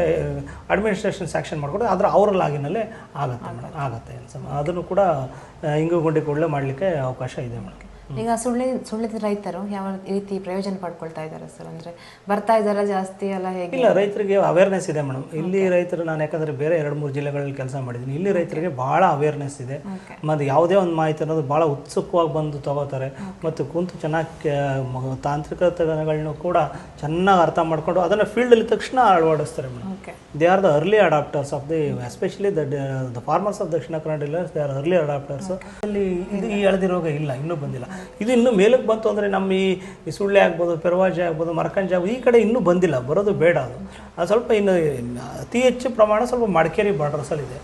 ಅಡ್ಮಿನಿಸ್ಟ್ರೇಷನ್ ಸ್ಯಾಕ್ಷನ್ ಮಾಡ್ಕೊಡ್ತೀವಿ ಆದರೆ ಅವ್ರ ಲಾಗಿನಲ್ಲೇ ಆಗುತ್ತೆ ಮೇಡಮ್ ಆಗುತ್ತೆ ಅದನ್ನು ಕೂಡ ಹಿಂಗು ಇಂಗು ಗುಂಡಿ ಕೂಡಲೇ ಮಾಡಲಿಕ್ಕೆ ಅವಕಾಶ ಇದೆ ಮೇಡಮ್ ಈಗ ಸುಳ್ಳಿ ಸುಳ್ಳಿದ ರೈತರು ಯಾವ ರೀತಿ ಪ್ರಯೋಜನ ಪಡ್ಕೊಳ್ತಾ ಇದ್ದಾರೆ ಸರ್? ಅಂದ್ರೆ ಬರ್ತಾ ಇದ್ದಾರೆ ಜಾಸ್ತಿ ಅಲ್ಲ ಹೇಗೆ? ಇಲ್ಲ ರೈತರಿಗೆ ಅವೇರ್ನೆಸ್ ಇದೆ ಮೇಡಮ್. ಇಲ್ಲಿ ರೈತರು ನಾನು ಯಾಕಂದ್ರೆ ಬೇರೆ ಎರಡು ಮೂರು ಜಿಲ್ಲೆಗಳಲ್ಲಿ ಕೆಲಸ ಮಾಡಿದ್ದೀನಿ. ಇಲ್ಲಿ ರೈತರಿಗೆ ಭಾಳ ಅವೇರ್ನೆಸ್ ಇದೆ. ಮತ್ತು ಯಾವುದೇ ಒಂದು ಮಾಹಿತಿ ಅನ್ನೋದು ಭಾಳ ಉತ್ಸುಕವಾಗಿ ಬಂದು ತಗೋತಾರೆ. ಮತ್ತು ಕುಂತು ಚೆನ್ನಾಗಿ ತಾಂತ್ರಿಕತೆಗಳನ್ನು ಕೂಡ ಚೆನ್ನಾಗಿ ಅರ್ಥ ಮಾಡಿಕೊಂಡು ಅದನ್ನು ಫೀಲ್ಡಲ್ಲಿ ತಕ್ಷಣ ಅಳವಡಿಸ್ತಾರೆ madam. They are the early adopters of the especially the the farmers of Dakshina Kannada they are early adopters ಅಲ್ಲಿ ಇದು ಈ ಎಳೆದಿರೋಗ ಇಲ್ಲ ಇನ್ನೂ ಬಂದಿಲ್ಲ. ಇದು ಇನ್ನೂ ಮೇಲಕ್ಕೆ ಬಂತು ಅಂದರೆ ನಮ್ಮ ಈ ಸುಳ್ಳೆ ಆಗ್ಬೋದು, ಪೆರವಾಜೆ ಆಗ್ಬೋದು, ಮರಕಂಜೆ ಆಗ್ಬೋದು, ಈ ಕಡೆ ಇನ್ನೂ ಬಂದಿಲ್ಲ, ಬರೋದು ಬೇಡ ಅದು. ಅದು ಸ್ವಲ್ಪ ಇನ್ನು ಅತಿ ಹೆಚ್ಚು ಪ್ರಮಾಣ ಸ್ವಲ್ಪ ಮಡಿಕೇರಿ ಬಾರ್ಡರ್ಸಲ್ಲಿ ಇದೆ.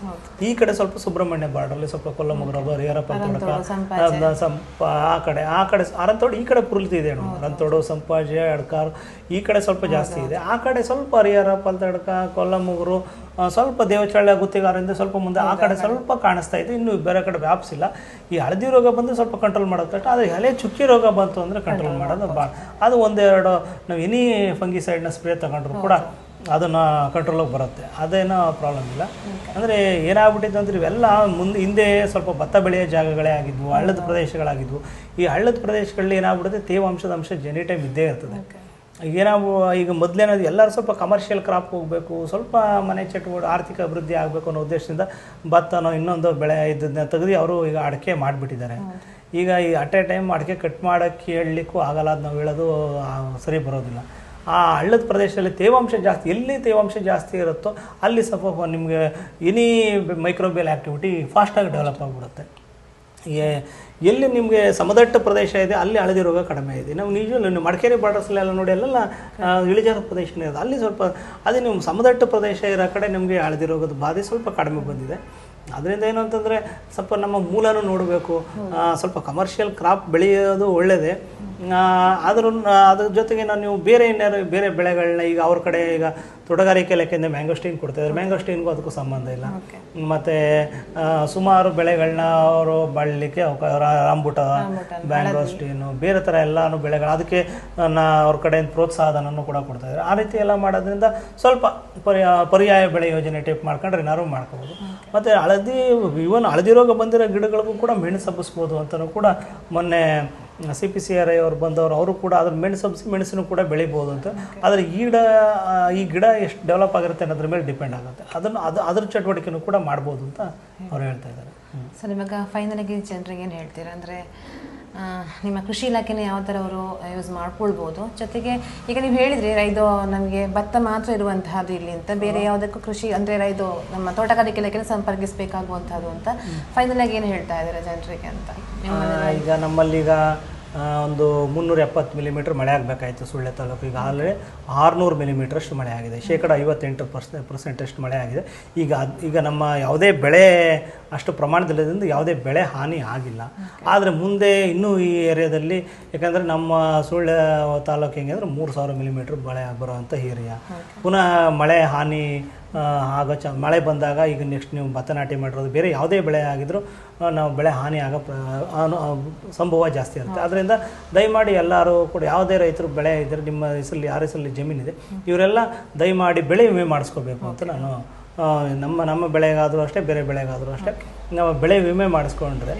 ಈ ಕಡೆ ಸ್ವಲ್ಪ ಸುಬ್ರಹ್ಮಣ್ಯ ಬಾರ್ಡ್ರಲ್ಲಿ ಸ್ವಲ್ಪ ಕೊಲ್ಲಮುಗ್ರಬ ಹರಿಹರಪ್ಪ ಸಂಪ ಆ ಕಡೆ ಆ ಕಡೆ ಅರಂತೋಡು ಈ ಕಡೆ ಪುರುಲ್ತಿ ಇದೆ ನೋಡಿ. ಅರಂತೋಡು ಸಂಪಾಜಿ ಅಡ್ಕಾರ್ ಈ ಕಡೆ ಸ್ವಲ್ಪ ಜಾಸ್ತಿ ಇದೆ. ಆ ಕಡೆ ಸ್ವಲ್ಪ ಹರಿಹರ ಪಲ್ತಡ್ಕ ಕೊಲ್ಲಮಗರು ಸ್ವಲ್ಪ ದೇವಚಳ್ಳ ಗುತ್ತಿಗಾರರಿಂದ ಸ್ವಲ್ಪ ಮುಂದೆ ಆ ಕಡೆ ಸ್ವಲ್ಪ ಕಾಣಿಸ್ತಾ ಇದೆ. ಇನ್ನು ಬೇರೆ ಕಡೆ ವ್ಯಾಪಿಸಿಲ್ಲ ಈ ಹಳದಿ ರೋಗ ಬಂದು ಸ್ವಲ್ಪ ಕಂಟ್ರೋಲ್ ಮಾಡೋದು ಕಷ್ಟ. ಆದರೆ ಎಲೆ ಚುಕ್ಕಿ ರೋಗ ಬಂತು ಅಂದರೆ ಕಂಟ್ರೋಲ್ ಮಾಡೋದು ಭಾಳ ಅದು ಒಂದೆರಡು ನಾವು ಎನಿ ಫಂಗಿಸೈಡ್ನ ಸ್ಪ್ರೇ ತಗೊಂಡ್ರು ಕೂಡ ಅದನ್ನು ಕಂಟ್ರೋಲಾಗಿ ಬರುತ್ತೆ. ಅದೇನೋ ಪ್ರಾಬ್ಲಮ್ ಇಲ್ಲ. ಅಂದರೆ ಏನಾಗ್ಬಿಟ್ಟಿತ್ತು ಅಂದರೆ ಇವೆಲ್ಲ ಮುಂದೆ ಹಿಂದೆ ಸ್ವಲ್ಪ ಭತ್ತ ಬೆಳೆಯೋ ಜಾಗಗಳೇ ಆಗಿದ್ವು ಹಳ್ಳದ ಪ್ರದೇಶಗಳಾಗಿದ್ವು. ಈ ಹಳ್ಳದ ಪ್ರದೇಶಗಳಲ್ಲಿ ಏನಾಗ್ಬಿಡುತ್ತೆ ತೇವಾಂಶದ ಅಂಶ ಜನಿ ಟೈಮ್ ಇದ್ದೇ ಇರ್ತದೆ. ಏನಾಗು ಈಗ ಮೊದಲೇನದು ಎಲ್ಲರೂ ಸ್ವಲ್ಪ ಕಮರ್ಷಿಯಲ್ ಕ್ರಾಪ್ ಹೋಗಬೇಕು ಸ್ವಲ್ಪ ಮನೆ ಚಟುವಟಿಕೆ ಆರ್ಥಿಕ ಅಭಿವೃದ್ಧಿ ಆಗಬೇಕು ಅನ್ನೋ ಉದ್ದೇಶದಿಂದ ಭತ್ತನೋ ಇನ್ನೊಂದು ಬೆಳೆ ಇದ್ದದನ್ನ ತೆಗೆದು ಅವರು ಈಗ ಅಡಿಕೆ ಮಾಡಿಬಿಟ್ಟಿದ್ದಾರೆ. ಈಗ ಈ ಅಟ್ ಎ ಟೈಮ್ ಅಡಿಕೆ ಕಟ್ ಮಾಡೋಕ್ಕೆ ಹೇಳಲಿಕ್ಕೂ ಆಗಲ್ಲ ಅದು ನಾವು ಹೇಳೋದು ಸರಿ ಬರೋದಿಲ್ಲ. ಆ ಹಳ್ಳದ ಪ್ರದೇಶದಲ್ಲಿ ತೇವಾಂಶ ಜಾಸ್ತಿ, ಎಲ್ಲಿ ತೇವಾಂಶ ಜಾಸ್ತಿ ಇರುತ್ತೋ ಅಲ್ಲಿ ಸ್ವಲ್ಪ ನಿಮಗೆ ಎನಿ ಮೈಕ್ರೋಬಿಯಲ್ ಆ್ಯಕ್ಟಿವಿಟಿ ಫಾಸ್ಟಾಗಿ ಡೆವಲಪ್ ಆಗಿಬಿಡುತ್ತೆ. ಏ ಎಲ್ಲಿ ನಿಮಗೆ ಸಮದಟ್ಟ ಪ್ರದೇಶ ಇದೆ, ಅಲ್ಲಿ ಹಳದಿ ರೋಗ ಕಡಿಮೆ ಇದೆ. ನಾವು ನಿಜವಲ್ಲ ನೀವು ಮಡಿಕೇರಿ ಬಾರ್ಡರ್ಸಲ್ಲೆಲ್ಲ ನೋಡಿ ಅಲ್ಲೆಲ್ಲ ಇಳಿಜಾರು ಪ್ರದೇಶನೇ ಇದೆ. ಅಲ್ಲಿ ಸ್ವಲ್ಪ, ಅದೇ ನಿಮ್ಮ ಸಮದಟ್ಟ ಪ್ರದೇಶ ಇರೋ ಕಡೆ ನಿಮಗೆ ಹಳದಿ ರೋಗದ ಬಾಧೆ ಸ್ವಲ್ಪ ಕಡಿಮೆ ಬಂದಿದೆ. ಅದರಿಂದ ಏನು ಅಂತಂದರೆ ಸ್ವಲ್ಪ ನಮ್ಮ ಮೂಲನೂ ನೋಡಬೇಕು. ಸ್ವಲ್ಪ ಕಮರ್ಷಿಯಲ್ ಕ್ರಾಪ್ ಬೆಳೆಯೋದು ಒಳ್ಳೆಯದೇ ಆದರೂ ಅದ್ರ ಜೊತೆಗೆ ನಾನು ನೀವು ಬೇರೆ ಏನಾರು ಬೇರೆ ಬೆಳೆಗಳನ್ನ ಈಗ ಅವ್ರ ಕಡೆ ಈಗ ತೋಟಗಾರಿಕೆ ಇಲಾಖೆಯಿಂದ ಮ್ಯಾಂಗೋಸ್ಟೀನ್ ಕೊಡ್ತಾಯಿದ್ದಾರೆ ಮ್ಯಾಂಗೋಸ್ಟೀನ್ಗೂ ಅದಕ್ಕೂ ಸಂಬಂಧ ಇಲ್ಲ. ಮತ್ತು ಸುಮಾರು ಬೆಳೆಗಳನ್ನ ಅವರು ಬೆಳಲಿಕ್ಕೆ ರಾಂಬುಟ ಮ್ಯಾಂಗೋಸ್ಟೀನು ಬೇರೆ ಥರ ಎಲ್ಲಾನು ಬೆಳೆಗಳು ಅದಕ್ಕೆ ನಾ ಅವ್ರ ಕಡೆಯಿಂದ ಪ್ರೋತ್ಸಾಹಧನವನ್ನು ಕೂಡ ಕೊಡ್ತಾ ಇದ್ದಾರೆ ಆ ರೀತಿ ಎಲ್ಲ ಮಾಡೋದ್ರಿಂದ ಸ್ವಲ್ಪ ಪರ್ಯಾ ಪರ್ಯಾಯ ಬೆಳೆ ಯೋಜನೆ ಟೈಪ್ ಮಾಡ್ಕೊಂಡ್ರೆ ಏನಾದ್ರು ಮಾಡ್ಕೋಬೋದು. ಮತ್ತು ಹಳದಿ ಇವನ್ ಹಳದಿ ರೋಗ ಬಂದಿರೋ ಗಿಡಗಳಿಗೂ ಕೂಡ ಮೆಣಸು ಸಬ್ಬಿಸ್ಬೋದು ಅಂತಲೂ ಕೂಡ ಮೊನ್ನೆ C P C R I ಅವ್ರು ಬಂದವರು, ಅವರು ಕೂಡ ಅದ್ರ ಮೆಣಸು ಹಬ್ಬಿಸಿ ಮೆಣಸನ್ನು ಕೂಡ ಬೆಳಿಬೋದು ಅಂತ. ಆದರೆ ಈ ಗಿಡ ಈ ಗಿಡ ಎಷ್ಟು ಡೆವಲಪ್ ಆಗಿರುತ್ತೆ ಅನ್ನೋದ್ರ ಮೇಲೆ ಡಿಪೆಂಡ್ ಆಗುತ್ತೆ. ಅದನ್ನು, ಅದು, ಅದ್ರ ಚಟುವಟಿಕೆನೂ ಕೂಡ ಮಾಡ್ಬೋದು ಅಂತ ಅವ್ರು ಹೇಳ್ತಾ ಇದ್ದಾರೆ. ಸರ್, ಇವಾಗ ಫೈನಲಾಗಿ ಜನರಿಗೆ ಏನು ಹೇಳ್ತೀರಾ? ಅಂದರೆ ನಿಮ್ಮ ಕೃಷಿ ಇಲಾಖೆನೇ ಯಾವ ಥರ ಅವರು ಯೂಸ್ ಮಾಡ್ಕೊಳ್ಬೋದು. ಜೊತೆಗೆ ಈಗ ನೀವು ಹೇಳಿದ್ರಿ ರೈದು ನಮಗೆ ಭತ್ತ ಮಾತ್ರ ಇರುವಂತಹದ್ದು ಇಲ್ಲಿ ಅಂತ. ಬೇರೆ ಯಾವುದಕ್ಕೂ ಕೃಷಿ ಅಂದರೆ ರೈದು ನಮ್ಮ ತೋಟಗಾರಿಕೆ ಇಲಾಖೆನ ಸಂಪರ್ಕಿಸಬೇಕಾಗುವಂಥದ್ದು ಅಂತ. ಫೈನಲ್ ಆಗಿ ಏನು ಹೇಳ್ತಾ ಇದ್ದಾರೆ ಜನರಿಗೆ ಅಂತ? ಈಗ ನಮ್ಮಲ್ಲಿ ಈಗ ಒಂದು ಮುನ್ನೂರ ಎಪ್ಪತ್ತು ಮಿಲಿಮೀಟ್ರ್ ಮಳೆ ಆಗಬೇಕಾಯಿತು ಸುಳ್ಳೆ ತಾಲೂಕು. ಈಗ ಆಲ್ರೆಡಿ ಆರುನೂರು ಮಿಲಿಮೀಟ್ರಷ್ಟು ಮಳೆ ಆಗಿದೆ. ಶೇಕಡ ಐವತ್ತೆಂಟು ಪರ್ಸೆ ಪರ್ಸೆಂಟಷ್ಟು ಮಳೆ ಆಗಿದೆ. ಈಗ ಅದು ಈಗ ನಮ್ಮ ಯಾವುದೇ ಬೆಳೆ ಅಷ್ಟು ಪ್ರಮಾಣದಲ್ಲಿದ್ದರಿಂದ ಯಾವುದೇ ಬೆಳೆ ಹಾನಿ ಆಗಿಲ್ಲ. ಆದರೆ ಮುಂದೆ ಇನ್ನೂ ಈ ಏರಿಯಾದಲ್ಲಿ ಯಾಕಂದರೆ ನಮ್ಮ ಸುಳ್ಳೆ ತಾಲೂಕು ಹೆಂಗೆ ಅಂದರೆ ಮೂರು ಸಾವಿರ ಮಿಲಿಮೀಟ್ರ್ ಮಳೆ ಬರುವಂಥ ಏರಿಯಾ. ಪುನಃ ಮಳೆ ಹಾನಿ ಆಗೋ ಚ ಮಳೆ ಬಂದಾಗ ಈಗ ನೆಕ್ಸ್ಟ್ ನೀವು ಭತ್ತ ನಾಟಿ ಮಾಡಿರೋದು ಬೇರೆ ಯಾವುದೇ ಬೆಳೆ ಆಗಿದ್ರೂ ನಾವು ಬೆಳೆ ಹಾನಿ ಆಗೋ ಸಂಭವ ಜಾಸ್ತಿ ಇರುತ್ತೆ. ಅದರಿಂದ ದಯಮಾಡಿ ಎಲ್ಲರೂ ಕೂಡ ಯಾವುದೇ ರೈತರು ಬೆಳೆ ಇದ್ದರೆ ನಿಮ್ಮ ಹೆಸರಲ್ಲಿ ಯಾರ ಹೆಸರಲ್ಲಿ ಜಮೀನಿದೆ ಇವರೆಲ್ಲ ದಯಮಾಡಿ ಬೆಳೆ ವಿಮೆ ಮಾಡಿಸ್ಕೋಬೇಕು ಅಂತ ನಾನು ನಮ್ಮ ನಮ್ಮ ಬೆಳೆಗಾದರೂ ಅಷ್ಟೇ ಬೇರೆ ಬೆಳೆಗಾದರೂ ಅಷ್ಟೇ. ನಾವು ಬೆಳೆ ವಿಮೆ ಮಾಡಿಸ್ಕೊಂಡ್ರೆ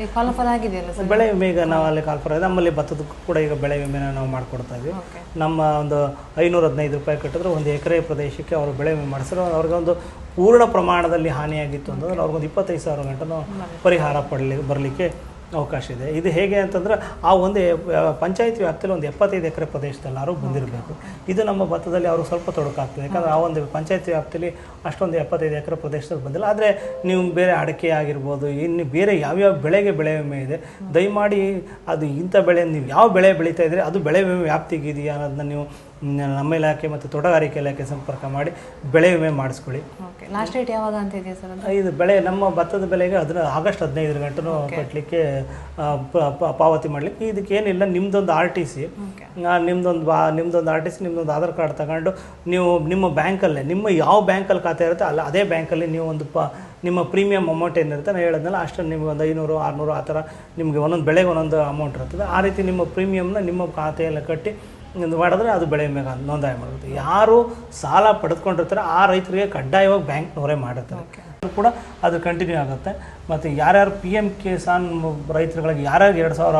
ಆಗಿದೆಯಲ್ಲ ಬೆಳೆ ವಿಮೆ ಈಗ ನಾವು ಅಲ್ಲಿ ಕಾಲ್ಫರ್ ಇದೆ ನಮ್ಮಲ್ಲಿ ಭತ್ತದ ಕೂಡ ಈಗ ಬೆಳೆ ವಿಮೆನ ನಾವು ಮಾಡ್ಕೊಡ್ತಾ ಇದ್ವಿ. ನಮ್ಮ ಒಂದು ಐನೂರ ಹದಿನೈದು ರೂಪಾಯಿ ಕಟ್ಟಿದ್ರೆ. ಒಂದು ಎಕರೆ ಪ್ರದೇಶಕ್ಕೆ ಅವರು ಬೆಳೆ ವಿಮೆ ಮಾಡಿಸಿದ್ರೆ. ಅವ್ರಿಗೊಂದು ಪೂರ್ಣ ಪ್ರಮಾಣದಲ್ಲಿ ಹಾನಿಯಾಗಿತ್ತು ಅಂತಂದ್ರೆ ಅವ್ರಿಗೊಂದು ಇಪ್ಪತ್ತೈದು ಸಾವಿರ ಗಂಟೆನೂ ಪರಿಹಾರ ಪಡಲಿ ಬರಲಿಕ್ಕೆ ಅವಕಾಶ ಇದೆ. ಇದು ಹೇಗೆ ಅಂತಂದ್ರೆ ಆ ಒಂದು ಪಂಚಾಯತ್ ವ್ಯಾಪ್ತಿಯಲ್ಲಿ ಒಂದು ಎಪ್ಪತ್ತೈದು ಎಕರೆ ಪ್ರದೇಶದಲ್ಲಾರು ಬಂದಿರಬೇಕು. ಇದು ನಮ್ಮ ಭತ್ತದಲ್ಲಿ ಅವರು ಸ್ವಲ್ಪ ತೊಡಕಾಗ್ತದೆ. ಯಾಕಂದ್ರೆ ಆ ಒಂದು ಪಂಚಾಯತ್ ವ್ಯಾಪ್ತಿಯಲ್ಲಿ ಅಷ್ಟೊಂದು ಎಪ್ಪತ್ತೈದು ಎಕರೆ ಪ್ರದೇಶದಲ್ಲಿ ಬಂದಿಲ್ಲ. ಆದರೆ ನೀವು ಬೇರೆ ಅಡಿಕೆ ಆಗಿರ್ಬೋದು, ಇನ್ನು ಬೇರೆ ಯಾವ್ಯಾವ ಬೆಳೆಗೆ ಬೆಳೆ ವಿಮೆ ಇದೆ, ದಯಮಾಡಿ ಅದು ಇಂಥ ಬೆಳೆ, ನೀವು ಯಾವ ಬೆಳೆ ಬೆಳೀತಾ ಇದ್ದರೆ, ಅದು ಬೆಳೆ ವಿಮೆ ವ್ಯಾಪ್ತಿಗೆ ಇದೆಯಾ ಅನ್ನೋದನ್ನ ನೀವು ನಮ್ಮ ಇಲಾಖೆ ಮತ್ತು ತೋಟಗಾರಿಕೆ ಇಲಾಖೆ ಸಂಪರ್ಕ ಮಾಡಿ ಬೆಳೆ ವಿಮೆ ಮಾಡಿಸ್ಕೊಳ್ಳಿ. ಓಕೆ ಲಾಸ್ಟ್ ಡೇಟ್ ಯಾವಾಗ ಅಂತ ಇದೆಯಾ ಸರ್ ಇದು ಬೆಳೆ ನಮ್ಮ ಭತ್ತದ ಬೆಲೆಗೆ ಅದನ್ನ ಆಗಸ್ಟ್ ಹದಿನೈದು ಗಂಟೆನೂ ಕಟ್ಟಲಿಕ್ಕೆ ಪಾವತಿ ಮಾಡಲಿಕ್ಕೆ. ಇದಕ್ಕೆ ಏನಿಲ್ಲ ನಿಮ್ಮದೊಂದು ಆರ್ ಟಿ ಸಿ. ನಿಮ್ಮದೊಂದು ನಿಮ್ದೊಂದು ಬಾ ನಿಮ್ದೊಂದು ಆರ್ ಟಿ ಸಿ ನಿಮ್ದೊಂದು ಆಧಾರ್ ಕಾರ್ಡ್ ತಗೊಂಡು ನೀವು ನಿಮ್ಮ ಬ್ಯಾಂಕಲ್ಲೇ ನಿಮ್ಮ ಯಾವ ಬ್ಯಾಂಕಲ್ಲಿ ಖಾತೆ ಇರುತ್ತೆ ಅಲ್ಲ ಅದೇ ಬ್ಯಾಂಕಲ್ಲಿ ನೀವು ಒಂದು ಪ ನಿಮ್ಮ ಪ್ರೀಮಿಯಂ ಅಮೌಂಟ್ ಏನಿರುತ್ತೆ ನಾನು ಹೇಳಿದ್ನಲ್ಲ ಅಷ್ಟು ನಿಮಗೆ ಒಂದು ಐನೂರು ಆರುನೂರು ಆ ಥರ ನಿಮಗೆ ಒಂದೊಂದು ಬೆಳೆಗೆ ಒಂದೊಂದು ಅಮೌಂಟ್ ಇರ್ತದೆ. ಆ ರೀತಿ ನಿಮ್ಮ ಪ್ರೀಮಿಯಮ್ನ ನಿಮ್ಮ ಖಾತೆಯಲ್ಲಿ ಕಟ್ಟಿ ಇದು ಮಾಡಿದ್ರೆ ಅದು ಬೆಳೆ ವಿಮೆಗೆ ನೋಂದಾಯ ಮಾಡುತ್ತೆ. ಯಾರು ಸಾಲ ಪಡೆದುಕೊಂಡಿರ್ತಾರೆ ಆ ರೈತರಿಗೆ ಕಡ್ಡಾಯವಾಗಿ ಬ್ಯಾಂಕ್ನವರೇ ಮಾಡಿರ್ತಾರೆ. ಕೂಡ ಅದು ಕಂಟಿನ್ಯೂ ಆಗುತ್ತೆ. ಮತ್ತು ಯಾರ್ಯಾರು ಪಿ ಎಂ ಕಿಸಾನ್ ರೈತರುಗಳಿಗೆ ಯಾರ್ಯಾರು ಎರಡು ಸಾವಿರ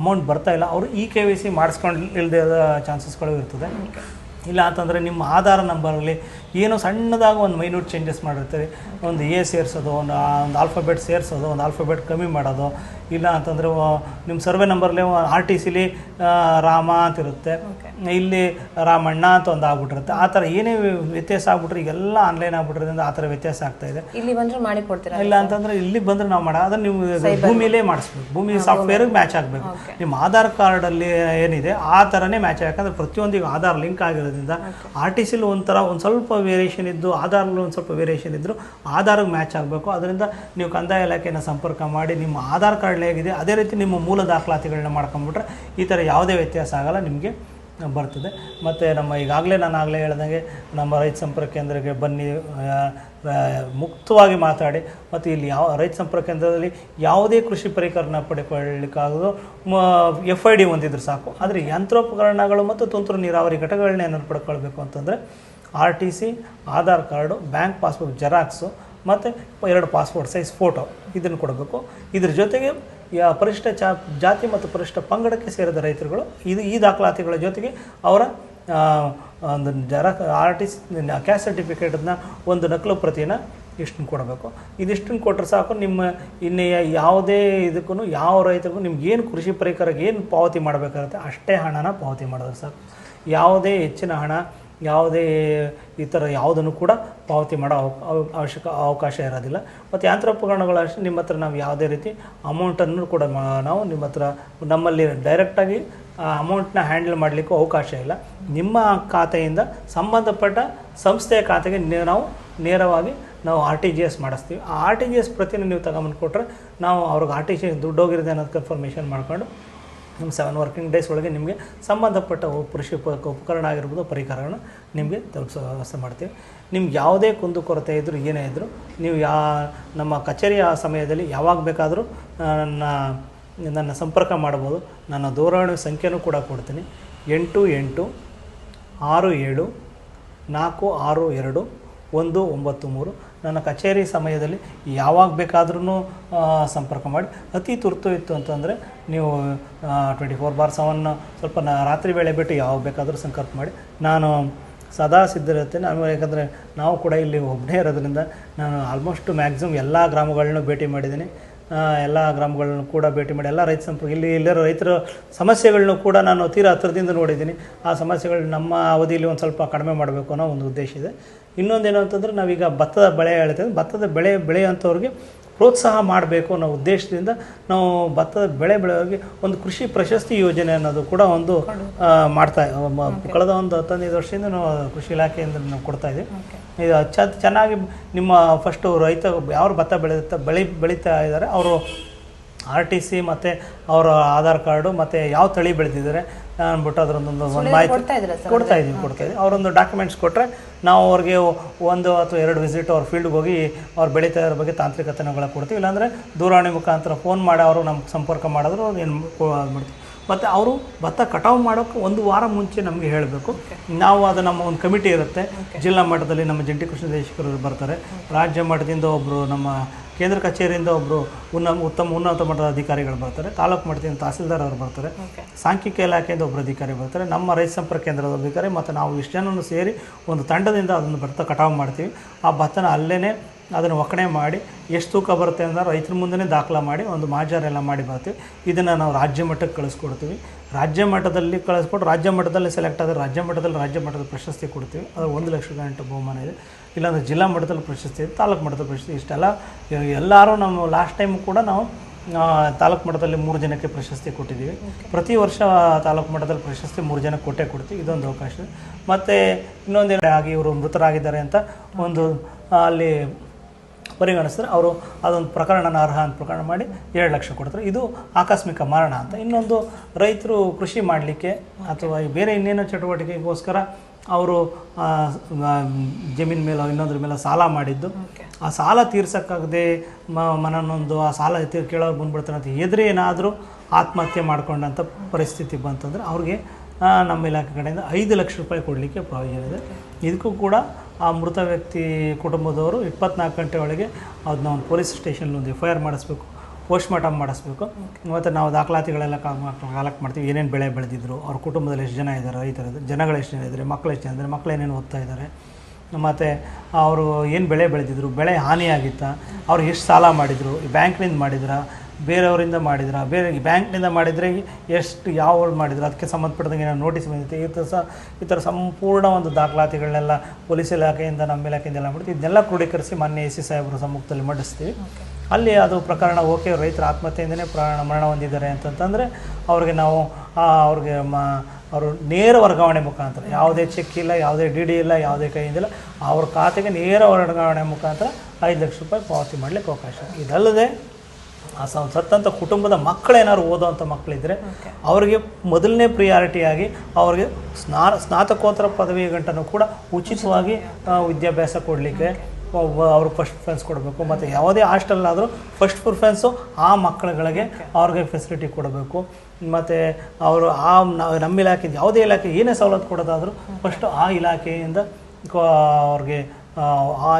ಅಮೌಂಟ್ ಬರ್ತಾ ಇಲ್ಲ ಅವರು ಇ ಕೆ ವಿ ಸಿ ಮಾಡಿಸ್ಕೊಂಡು ಇಲ್ಲದೆ ಚಾನ್ಸಸ್ಗಳು ಇರ್ತದೆ. ಇಲ್ಲ ಅಂತಂದರೆ ನಿಮ್ಮ ಆಧಾರ್ ನಂಬರಲ್ಲಿ ಏನೋ ಸಣ್ಣದಾಗಿ ಒಂದು ಮೈನ್ಯೂಟ್ ಚೇಂಜಸ್ ಮಾಡಿರ್ತೀರಿ. ಒಂದು ಎ ಸೇರಿಸೋದು ಒಂದು ಒಂದು ಆಲ್ಫಾಬೆಟ್ ಸೇರಿಸೋದು ಒಂದು ಆಲ್ಫಾಬೆಟ್ ಕಮ್ಮಿ ಮಾಡೋದು ಇಲ್ಲ ಅಂತಂದರೆ ನಿಮ್ಮ ಸರ್ವೆ ನಂಬರ್ಲಿ ಆರ್ ಟಿ ಸಿಲಿ ರಾಮ ಅಂತ ಇರುತ್ತೆ. ಇಲ್ಲಿ ರಾಮಣ್ಣ ಅಂತ ಒಂದು ಆಗ್ಬಿಟ್ಟಿರುತ್ತೆ. ಆ ಥರ ಏನೇ ವ್ಯತ್ಯಾಸ ಆಗ್ಬಿಟ್ರೆ ಈಗೆಲ್ಲ ಆನ್ಲೈನ್ ಆಗ್ಬಿಟ್ಟಿರೋದ್ರಿಂದ ಆ ಥರ ವ್ಯತ್ಯಾಸ ಆಗ್ತಾ ಇದೆ. ಇಲ್ಲಿ ಬಂದರೆ ಮಾಡಿ ಕೊಡ್ತೀರಾ? ಇಲ್ಲ ಅಂತಂದರೆ ಇಲ್ಲಿ ಬಂದರೆ ನಾವು ಮಾಡ ಅದನ್ನು ನೀವು ಭೂಮಿಲೇ ಮಾಡಿಸ್ಬೇಕು. ಭೂಮಿ ಸಾಫ್ಟ್ವೇರ್ಗೆ ಮ್ಯಾಚ್ ಆಗಬೇಕು. ನಿಮ್ಮ ಆಧಾರ್ ಕಾರ್ಡಲ್ಲಿ ಏನಿದೆ ಆ ಥರನೇ ಮ್ಯಾಚ್ ಯಾಕಂದರೆ ಪ್ರತಿಯೊಂದಿಗೂ ಆಧಾರ್ ಲಿಂಕ್ ಆಗಿರೋದ್ರಿಂದ ಇರೋದ್ರಿಂದ ಆರ್ ಟಿ ಸಿಲಿ ಒಂಥರ ಒಂದು ಸ್ವಲ್ಪ ವೇರಿಯೇಷನ್ ಇದ್ದು ಆಧಾರಲ್ಲಿ ಒಂದು ಸ್ವಲ್ಪ ವೇರಿಯೇಷನ್ ಇದ್ದರೂ ಆಧಾರಕ್ಕೆ ಮ್ಯಾಚ್ ಆಗಬೇಕು. ಅದರಿಂದ ನೀವು ಕಂದಾಯ ಇಲಾಖೆಯನ್ನು ಸಂಪರ್ಕ ಮಾಡಿ, ನಿಮ್ಮ ಆಧಾರ್ ಕಾರ್ಡ್ ಹೇಗಿದೆ, ಅದೇ ರೀತಿ ನಿಮ್ಮ ಮೂಲ ದಾಖಲಾತಿಗಳನ್ನ ಮಾಡ್ಕೊಂಬಿಟ್ರೆ ಈ ಥರ ಯಾವುದೇ ವ್ಯತ್ಯಾಸ ಆಗಲ್ಲ. ನಿಮಗೆ ಬರ್ತದೆ. ಮತ್ತು ನಮ್ಮ ಈಗಾಗಲೇ ನಾನು ಆಗಲೇ ಹೇಳ್ದಂಗೆ ನಮ್ಮ ರೈತ ಸಂಪರ್ಕ ಕೇಂದ್ರಕ್ಕೆ ಬನ್ನಿ ಮುಕ್ತವಾಗಿ ಮಾತಾಡಿ. ಮತ್ತು ಇಲ್ಲಿ ಯಾವ, ರೈತ ಸಂಪರ್ಕ ಕೇಂದ್ರದಲ್ಲಿ ಯಾವುದೇ ಕೃಷಿ ಪರಿಕರನ ಮ ಎಫ್ ಐ ಡಿ ಹೊಂದಿದ್ರು ಸಾಕು. ಆದರೆ ಯಂತ್ರೋಪಕರಣಗಳು ಮತ್ತು ತುಂತುರು ನೀರಾವರಿ ಘಟಕಗಳನ್ನ ಏನಾದ್ರು ಪಡ್ಕೊಳ್ಬೇಕು ಅಂತಂದರೆ R T C Aadhaar card, bank passbook, xerox, ಮತ್ತು ಎರಡು ಪಾಸ್ಪೋರ್ಟ್ ಸೈಜ್ ಫೋಟೋ ಇದನ್ನು ಕೊಡಬೇಕು. ಇದ್ರ ಜೊತೆಗೆ ಯಾ ಪರಿಷ್ಠ ಚಾ, ಜಾತಿ ಮತ್ತು ಪರಿಷ್ಠ ಪಂಗಡಕ್ಕೆ ಸೇರಿದ ರೈತರುಗಳು, ಇದು ಈ ದಾಖಲಾತಿಗಳ ಜೊತೆಗೆ ಅವರ ಒಂದು ಜರ ಆರ್ ಟಿ ಸಿ ಕ್ಯಾಸ್ಟ್ ಸರ್ಟಿಫಿಕೇಟನ್ನ ಒಂದು ನಕಲು ಪ್ರತಿಯನ್ನು ಇಷ್ಟನ್ನು ಕೊಡಬೇಕು. ಇದಿಷ್ಟನ್ನು ಕೊಟ್ಟರೆ ಸಾಕು, ನಿಮ್ಮ ಇನ್ನು ಯಾವುದೇ ಇದಕ್ಕೂ ಯಾವ ರೈತರಿಗೂ ನಿಮ್ಗೆ ಏನು ಕೃಷಿ ಪರಿಕರಕ್ಕೆ ಏನು ಪಾವತಿ ಮಾಡಬೇಕಾಗುತ್ತೆ, ಅಷ್ಟೇ ಹಣನ ಪಾವತಿ ಮಾಡಿದ್ರೆ ಸಾಕು. ಯಾವುದೇ ಹೆಚ್ಚಿನ ಹಣ ಯಾವುದೇ ಈ ಥರ ಯಾವುದನ್ನು ಕೂಡ ಪಾವತಿ ಮಾಡೋ ಅವ- ಅವ- ಅವಶ್ಯಕ ಅವಕಾಶ ಇರೋದಿಲ್ಲ. ಮತ್ತು ಯಂತ್ರೋಪಕರಣಗಳು ಅಷ್ಟೇ ನಿಮ್ಮ ಹತ್ರ ನಾವು ಯಾವುದೇ ರೀತಿ ಅಮೌಂಟನ್ನು ಕೂಡ ನಾವು ನಿಮ್ಮ ಹತ್ರ ನಮ್ಮಲ್ಲಿ ಡೈರೆಕ್ಟಾಗಿ ಅಮೌಂಟ್ನ ಹ್ಯಾಂಡಲ್ ಮಾಡಲಿಕ್ಕೂ ಅವಕಾಶ ಇಲ್ಲ. ನಿಮ್ಮ ಖಾತೆಯಿಂದ ಸಂಬಂಧಪಟ್ಟ ಸಂಸ್ಥೆಯ ಖಾತೆಗೆ ನಾವು ನೇರವಾಗಿ ನಾವು ಆರ್ ಟಿ ಜಿ ಎಸ್ ಮಾಡಿಸ್ತೀವಿ. ಆ ಆರ್ ಟಿ ಜಿ ಎಸ್ ಪ್ರತಿನ ನೀವು ತಗೊಂಬಂದು ಕೊಟ್ಟರೆ ನಾವು ಅವ್ರಿಗೆ ಆರ್ ಟಿ ಜಿ ಎಸ್ ದುಡ್ಡು ಹೋಗಿರೋದು ಅನ್ನೋದು ಕನ್ಫರ್ಮೇಷನ್ ಮಾಡ್ಕೊಂಡು ನಿಮ್ಮ ಸೆವೆನ್ ವರ್ಕಿಂಗ್ ಡೇಸ್ ಒಳಗೆ ನಿಮಗೆ ಸಂಬಂಧಪಟ್ಟ ಕೃಷಿ ಉಪ, ಉಪಕರಣ ಆಗಿರ್ಬೋದು, ಪರಿಕರಗಳನ್ನ ನಿಮಗೆ ತಲುಪಿಸೋ ವ್ಯವಸ್ಥೆ ಮಾಡ್ತೀವಿ. ನಿಮ್ಗೆ ಯಾವುದೇ ಕುಂದುಕೊರತೆ ಇದ್ದರೂ ಏನೇ ಇದ್ದರೂ ನೀವು ಯಾ, ನಮ್ಮ ಕಚೇರಿಯ ಸಮಯದಲ್ಲಿ ಯಾವಾಗ ಬೇಕಾದರೂ ನನ್ನ ನನ್ನ ಸಂಪರ್ಕ ಮಾಡ್ಬೋದು. ನನ್ನ ದೂರವಾಣಿ ಸಂಖ್ಯೆನೂ ಕೂಡ ಕೊಡ್ತೀನಿ. ಎಂಟು ಎಂಟು, ಆರು ಏಳು, ನಾಲ್ಕು ಆರು ಎರಡು, ಒಂದು ಒಂಬತ್ತು ಮೂರು. ನನ್ನ ಕಚೇರಿ ಸಮಯದಲ್ಲಿ ಯಾವಾಗ ಬೇಕಾದ್ರೂ ಸಂಪರ್ಕ ಮಾಡಿ. ಅತಿ ತುರ್ತು ಇತ್ತು ಅಂತಂದರೆ ನೀವು ಟ್ವೆಂಟಿ ಫೋರ್ ಬಾರ್ ಸೆವೆನ್ ಸ್ವಲ್ಪ ನಾ, ರಾತ್ರಿ ವೇಳೆ ಬಿಟ್ಟು ಯಾವಾಗ ಬೇಕಾದರೂ ಸಂಪರ್ಕ ಮಾಡಿ. ನಾನು ಸದಾ ಸಿದ್ಧರಿರ್ತೇನೆ ಆಮೇಲೆ ಯಾಕಂದರೆ ನಾವು ಕೂಡ ಇಲ್ಲಿ ಒಬ್ಬನೇ ಇರೋದ್ರಿಂದ ನಾನು ಆಲ್ಮೋಸ್ಟ್ ಮ್ಯಾಕ್ಸಿಮಮ್ ಎಲ್ಲ ಗ್ರಾಮಗಳನ್ನೂ ಭೇಟಿ ಮಾಡಿದ್ದೀನಿ. ಎಲ್ಲ ಗ್ರಾಮಗಳನ್ನು ಕೂಡ ಭೇಟಿ ಮಾಡಿ. ಎಲ್ಲ ರೈತ ಸಂಪರ್ಕ, ಇಲ್ಲಿ ಇಲ್ಲಿರೋ ರೈತರ ಸಮಸ್ಯೆಗಳನ್ನು ಕೂಡ ನಾನು ತೀರಾ ಹತ್ತಿರದಿಂದ ನೋಡಿದ್ದೀನಿ. ಆ ಸಮಸ್ಯೆಗಳು ನಮ್ಮ ಅವಧಿಯಲ್ಲಿ ಒಂದು ಸ್ವಲ್ಪ ಕಡಿಮೆ ಮಾಡಬೇಕು ಅನ್ನೋ ಒಂದು ಉದ್ದೇಶ ಇದೆ. ಇನ್ನೊಂದೇನು ಅಂತಂದರೆ ನಾವೀಗ ಭತ್ತದ ಬೆಳೆ ಹೇಳ್ತೇವೆ ಭತ್ತದ ಬೆಳೆ ಬೆಳೆಯುವಂಥವ್ರಿಗೆ ಪ್ರೋತ್ಸಾಹ ಮಾಡಬೇಕು ಅನ್ನೋ ಉದ್ದೇಶದಿಂದ ನಾವು ಭತ್ತದ ಬೆಳೆ ಬೆಳೆಯೋರಿಗೆ ಒಂದು ಕೃಷಿ ಪ್ರಶಸ್ತಿ ಯೋಜನೆ ಅನ್ನೋದು ಕೂಡ ಒಂದು ಮಾಡ್ತಾ ಕಳೆದ ಒಂದು ಹತ್ತೊಂದೈದು ವರ್ಷದಿಂದ ನಾವು ಕೃಷಿ ಇಲಾಖೆಯಿಂದ ನಾವು ಕೊಡ್ತಾ ಇದ್ದೀವಿ ಇದು ಚೆನ್ನಾಗಿ ನಿಮ್ಮ ಫಸ್ಟು ರೈತ ಯಾರು ಭತ್ತ ಬೆಳೆಯುತ್ತಾ ಬೆಳೆ ಬೆಳೀತಾ ಇದ್ದಾರೆ ಅವರು ಆರ್ ಟಿ ಸಿ ಮತ್ತು ಅವರ ಆಧಾರ್ ಕಾರ್ಡು ಮತ್ತು ಯಾವ ತಳಿ ಬೆಳೆದಿದ್ದಾರೆ ಅಂದ್ಬಿಟ್ಟು ಅದರೊಂದೊಂದು ಒಂದು ಮಾಹಿತಿ ಕೊಡ್ತಾ ಇದ್ದೀವಿ ಕೊಡ್ತಾ ಇದ್ದೀವಿ. ಅವರೊಂದು ಡಾಕ್ಯುಮೆಂಟ್ಸ್ ಕೊಟ್ಟರೆ ನಾವು ಅವ್ರಿಗೆ ಒಂದು ಅಥವಾ ಎರಡು ವಿಸಿಟ್ ಅವ್ರ ಫೀಲ್ಡ್ಗೆ ಹೋಗಿ ಅವ್ರು ಬೆಳೀತಾ ಇರೋ ಬಗ್ಗೆ ತಾಂತ್ರಿಕತೆಗಳ ಕೊಡ್ತೀವಿ. ಇಲ್ಲಾಂದರೆ ದೂರವಾಣಿ ಮುಖಾಂತರ ಫೋನ್ ಮಾಡಿ ಅವರು ನಮ್ಗೆ ಸಂಪರ್ಕ ಮಾಡಿದ್ರು ಏನು ಮಾಡ್ತೀವಿ. ಮತ್ತು ಅವರು ಭತ್ತ ಕಟಾವು ಮಾಡೋಕ್ಕೆ ಒಂದು ವಾರ ಮುಂಚೆ ನಮಗೆ ಹೇಳಬೇಕು. ನಾವು ಅದು ನಮ್ಮ ಒಂದು ಕಮಿಟಿ ಇರುತ್ತೆ. ಜಿಲ್ಲಾ ಮಟ್ಟದಲ್ಲಿ ನಮ್ಮ ಜಂಟಿ ಕೃಷ್ಣ ನಿರ್ದೇಶಕರು ಬರ್ತಾರೆ. ರಾಜ್ಯ ಮಟ್ಟದಿಂದ ಒಬ್ಬರು ನಮ್ಮ ಕೇಂದ್ರ ಕಚೇರಿಯಿಂದ ಒಬ್ಬರು ಉನ್ನ ಉತ್ತಮ ಉನ್ನತ ಮಟ್ಟದ ಅಧಿಕಾರಿಗಳು ಬರ್ತಾರೆ. ತಾಲೂಕು ಮಟ್ಟದಿಂದ ತಹಸೀಲ್ದಾರ್ ಅವರು ಬರ್ತಾರೆ. ಸಾಂಖ್ಯಿಕ ಇಲಾಖೆಯಿಂದ ಒಬ್ಬರು ಅಧಿಕಾರಿ ಬರ್ತಾರೆ. ನಮ್ಮ ರೈತ ಸಂಪರ್ಕ ಕೇಂದ್ರದ ಅಧಿಕಾರಿ ಮತ್ತು ನಾವು ಇಷ್ಟು ಜನನು ಸೇರಿ ಒಂದು ತಂಡದಿಂದ ಅದನ್ನು ಭತ್ತ ಕಟಾವು ಮಾಡ್ತೀವಿ. ಆ ಭತ್ತನ ಅಲ್ಲೇ ಅದನ್ನು ಒಕ್ಕಣೆ ಮಾಡಿ ಎಷ್ಟು ತೂಕ ಬರುತ್ತೆ ಅಂದ್ರೆ ರೈತರ ಮುಂದೆ ದಾಖಲೆ ಮಾಡಿ ಒಂದು ಮಾಜಾರೆಲ್ಲ ಮಾಡಿ ಬರ್ತೀವಿ. ಇದನ್ನು ನಾವು ರಾಜ್ಯ ಮಟ್ಟಕ್ಕೆ ಕಳಿಸ್ಕೊಡ್ತೀವಿ. ರಾಜ್ಯ ಮಟ್ಟದಲ್ಲಿ ಕಳಿಸ್ಕೊಟ್ಟು ರಾಜ್ಯ ಮಟ್ಟದಲ್ಲಿ ಸೆಲೆಕ್ಟ್ ಆದರೆ ರಾಜ್ಯ ಮಟ್ಟದಲ್ಲಿ ರಾಜ್ಯ ಮಟ್ಟದ ಪ್ರಶಸ್ತಿ ಕೊಡ್ತೀವಿ. ಅದು ಒಂದು ಲಕ್ಷ ಗಂಟೆ ಬಹುಮಾನ ಇದೆ. ಇಲ್ಲಾಂದರೆ ಜಿಲ್ಲಾ ಮಟ್ಟದಲ್ಲಿ ಪ್ರಶಸ್ತಿ ಇದೆ ತಾಲೂಕು ಮಟ್ಟದ ಪ್ರಶಸ್ತಿ ಇಷ್ಟೆಲ್ಲ ಎಲ್ಲರೂ ನಮ್ಮ ಲಾಸ್ಟ್ ಟೈಮ್ ಕೂಡ ನಾವು ತಾಲೂಕು ಮಟ್ಟದಲ್ಲಿ ಮೂರು ಜನಕ್ಕೆ ಪ್ರಶಸ್ತಿ ಕೊಟ್ಟಿದ್ದೀವಿ. ಪ್ರತಿ ವರ್ಷ ತಾಲೂಕು ಮಟ್ಟದಲ್ಲಿ ಪ್ರಶಸ್ತಿ ಮೂರು ಜನಕ್ಕೆ ಕೊಟ್ಟೇ ಕೊಡ್ತೀವಿ. ಇದೊಂದು ಅವಕಾಶ. ಮತ್ತು ಇನ್ನೊಂದೇನು ಆಗಿ ಇವರು ಮೃತರಾಗಿದ್ದಾರೆ ಅಂತ ಒಂದು ಅಲ್ಲಿ ಪರಿಗಣಿಸಿದ್ರೆ ಅವರು ಅದೊಂದು ಪ್ರಕರಣನ ಅರ್ಹ ಅಂತ ಪ್ರಕರಣ ಮಾಡಿ ಎರಡು ಲಕ್ಷ ಕೊಡ್ತಾರೆ. ಇದು ಆಕಸ್ಮಿಕ ಮರಣ ಅಂತ. ಇನ್ನೊಂದು ರೈತರು ಕೃಷಿ ಮಾಡಲಿಕ್ಕೆ ಅಥವಾ ಬೇರೆ ಇನ್ನೇನೋ ಚಟುವಟಿಕೆಗೋಸ್ಕರ ಅವರು ಜಮೀನ್ ಮೇಲೆ ಇನ್ನೊಂದ್ರ ಮೇಲೆ ಸಾಲ ಮಾಡಿದ್ದು. ಆ ಸಾಲ ತೀರ್ಸೋಕ್ಕಾಗದೆ ಮ ಮನನೊಂದು ಆ ಸಾಲ ತೀರ್ ಕೇಳೋ ಬಂದ್ಬಿಡ್ತಾರೆ ಅಂತ ಎದುರು ಏನಾದರೂ ಆತ್ಮಹತ್ಯೆ ಮಾಡ್ಕೊಂಡಂಥ ಪರಿಸ್ಥಿತಿ ಬಂತಂದರೆ ಅವ್ರಿಗೆ ನಮ್ಮ ಇಲಾಖೆ ಕಡೆಯಿಂದ ಐದು ಲಕ್ಷ ರೂಪಾಯಿ ಕೊಡಲಿಕ್ಕೆ ಪ್ರಾವಿಷನ್ ಇದೆ. ಇದಕ್ಕೂ ಕೂಡ ಆ ಮೃತ ವ್ಯಕ್ತಿ ಕುಟುಂಬದವರು ಇಪ್ಪತ್ನಾಲ್ಕು ಗಂಟೆ ಒಳಗೆ ಅದನ್ನ ಒಂದು ಪೊಲೀಸ್ ಸ್ಟೇಷನ್ ಒಂದು ಎಫ್ ಐ ಆರ್ ಮಾಡಿಸ್ಬೇಕು ಪೋಸ್ಟ್ ಮಾರ್ಟಮ್ ಮಾಡಿಸ್ಬೇಕು. ಮತ್ತು ನಾವು ದಾಖಲಾತಿಗಳೆಲ್ಲ ಕಲೆಕ್ಟ್ ಮಾಡ್ತೀವಿ. ಏನೇನು ಬೆಳೆ ಬೆಳೆದಿದ್ರು, ಅವ್ರ ಕುಟುಂಬದಲ್ಲಿ ಎಷ್ಟು ಜನ ಇದ್ದಾರೆ ರೈತರು ಜನಗಳು ಎಷ್ಟು ಜನ ಇದ್ದಾರೆ ಮಕ್ಕಳು ಎಷ್ಟು ಜನ ಇದ್ದಾರೆ ಮಕ್ಕಳು ಏನೇನು ಓದ್ತಾ ಇದ್ದಾರೆ. ಮತ್ತು ಅವರು ಏನು ಬೆಳೆ ಬೆಳೆದಿದ್ರು, ಬೆಳೆ ಹಾನಿಯಾಗಿತ್ತಾ, ಅವ್ರು ಎಷ್ಟು ಸಾಲ ಮಾಡಿದರು ಬ್ಯಾಂಕ್ನಿಂದ ಮಾಡಿದ್ರಾ ಬೇರೆಯವರಿಂದ ಮಾಡಿದ್ರ ಬೇರೆ ಬ್ಯಾಂಕ್ನಿಂದ ಮಾಡಿದರೆ ಎಷ್ಟು ಯಾವ ಮಾಡಿದ್ರು ಅದಕ್ಕೆ ಸಂಬಂಧಪಟ್ಟಂಗೆ ಏನೋ ನೋಟಿಸ್ ಬಂದಿತ್ತು. ಈ ಥರ ಸಹ ಈ ಥರ ಸಂಪೂರ್ಣ ಒಂದು ದಾಖಲಾತಿಗಳನ್ನೆಲ್ಲ ಪೊಲೀಸ್ ಇಲಾಖೆಯಿಂದ ನಮ್ಮ ಇಲಾಖೆಯಿಂದ ಎಲ್ಲ ಮಾಡ್ತೀವಿ. ಇದನ್ನೆಲ್ಲ ಕ್ರೋಢೀಕರಿಸಿ ಮೊನ್ನೆ ಎ ಸಿ ಸಾಹೇಬರ ಸಮ್ಮುಖದಲ್ಲಿ ಮಂಡಿಸ್ತೀವಿ. ಅಲ್ಲಿ ಅದು ಪ್ರಕರಣ ಓಕೆ ರೈತರ ಆತ್ಮಹತ್ಯೆಯಿಂದನೇ ಪ್ರಾಣ ಮರಣ ಹೊಂದಿದ್ದಾರೆ ಅಂತಂತಂದರೆ ಅವ್ರಿಗೆ ನಾವು ಅವ್ರಿಗೆ ಮ ಅವರು ನೇರ ವರ್ಗಾವಣೆ ಮುಖಾಂತರ ಯಾವುದೇ ಚೆಕ್ ಇಲ್ಲ ಯಾವುದೇ ಡಿ ಡಿ ಇಲ್ಲ ಯಾವುದೇ ಕೈಯಿಂದಿಲ್ಲ ಅವ್ರ ಖಾತೆಗೆ ನೇರ ವರ್ಗಾವಣೆ ಮುಖಾಂತರ ಐದು ಲಕ್ಷ ರೂಪಾಯಿ ಪಾವತಿ ಮಾಡಲಿಕ್ಕೆ ಅವಕಾಶ ಇದೆ. ಇದಲ್ಲದೆ ಸತ್ತಂಥ ಕುಟುಂಬದ ಮಕ್ಕಳೇನಾದ್ರು ಓದೋವಂಥ ಮಕ್ಕಳಿದ್ರೆ ಅವರಿಗೆ ಮೊದಲನೇ ಪ್ರಿಯಾರಿಟಿಯಾಗಿ ಅವರಿಗೆ ಸ್ನಾ ಸ್ನಾತಕೋತ್ತರ ಪದವಿ ಗಂಟನೂ ಕೂಡ ಉಚಿತವಾಗಿ ವಿದ್ಯಾಭ್ಯಾಸ ಕೊಡಲಿಕ್ಕೆ ಅವ್ರಿಗೆ ಫಸ್ಟ್ ಪ್ರಿಫರೆನ್ಸ್ ಕೊಡಬೇಕು. ಮತ್ತು ಯಾವುದೇ ಹಾಸ್ಟೆಲ್ನಾದರೂ ಫಸ್ಟ್ ಪ್ರಿಫರೆನ್ಸು ಆ ಮಕ್ಕಳುಗಳಿಗೆ ಅವ್ರಿಗೆ ಫೆಸಿಲಿಟಿ ಕೊಡಬೇಕು. ಮತ್ತು ಅವರು ಆ ನಮ್ಮ ಇಲಾಖೆ ಯಾವುದೇ ಇಲಾಖೆ ಏನೇ ಸವಲತ್ತು ಕೊಡೋದಾದರೂ ಫಸ್ಟು ಆ ಇಲಾಖೆಯಿಂದ ಅವ್ರಿಗೆ ಆ,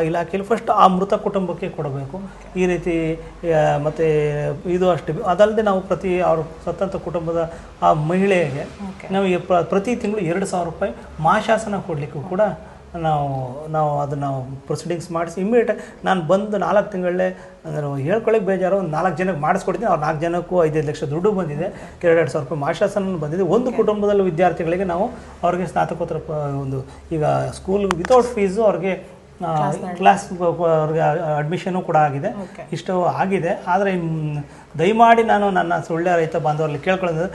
ಇಲಾಖೆಯಲ್ಲಿ ಫಸ್ಟ್ ಆ ಮೃತ ಕುಟುಂಬಕ್ಕೆ ಕೊಡಬೇಕು. ಈ ರೀತಿ ಮತ್ತು ಇದು ಅಷ್ಟೇ. ಅದಲ್ಲದೆ ನಾವು ಪ್ರತಿ ಅವ್ರ ಸ್ವತಂತ್ರ ಕುಟುಂಬದ ಆ ಮಹಿಳೆಗೆ ನಾವು ಪ್ರ- ಪ್ರತಿ ತಿಂಗಳು ಎರಡು ಸಾವಿರ ರೂಪಾಯಿ ಮಾಶಾಸನ ಕೊಡಲಿಕ್ಕೂ ಕೂಡ ನಾವು ನಾವು ಅದನ್ನು ಪ್ರೊಸೀಡಿಂಗ್ಸ್ ಮಾಡಿಸಿ ಇಮ್ಮಿಡಿಯೇಟ್ ನಾನು ಬಂದು ನಾಲ್ಕು ತಿಂಗಳಲ್ಲೇ ಅಂದರೆ ಹೇಳ್ಕೊಳ್ಳಿಕ್ಕೆ ಬೇಜಾರು ಒಂದು ನಾಲ್ಕು ಜನಕ್ಕೆ ಮಾಡಿಸ್ಕೊಡ್ತೀನಿ ಅವ್ರು ನಾಲ್ಕು ಜನಕ್ಕೂ ಐದೈದು ಲಕ್ಷ ದುಡ್ಡು ಬಂದಿದೆ ಎರಡೆರಡು ಸಾವಿರ ರೂಪಾಯಿ ಮಾಶಾಸನ ಬಂದಿದೆ. ಒಂದು ಕುಟುಂಬದಲ್ಲಿ ವಿದ್ಯಾರ್ಥಿಗಳಿಗೆ ನಾವು ಅವ್ರಿಗೆ ಸ್ನಾತಕೋತ್ತರ ಒಂದು ಈಗ ಸ್ಕೂಲ್ ವಿತೌಟ್ ಫೀಸು ಅವ್ರಿಗೆ ಕ್ಲಾಸ್ ಅವ್ರಿಗೆ ಅಡ್ಮಿಷನು ಕೂಡ ಆಗಿದೆ. ಇಷ್ಟು ಆಗಿದೆ. ಆದರೆ ದಯಮಾಡಿ ನಾನು ನನ್ನ ಸುಳ್ಳೆ ರೈತ ಬಾಂಧವರಲ್ಲಿ ಕೇಳ್ಕೊಳ್ಳೋದು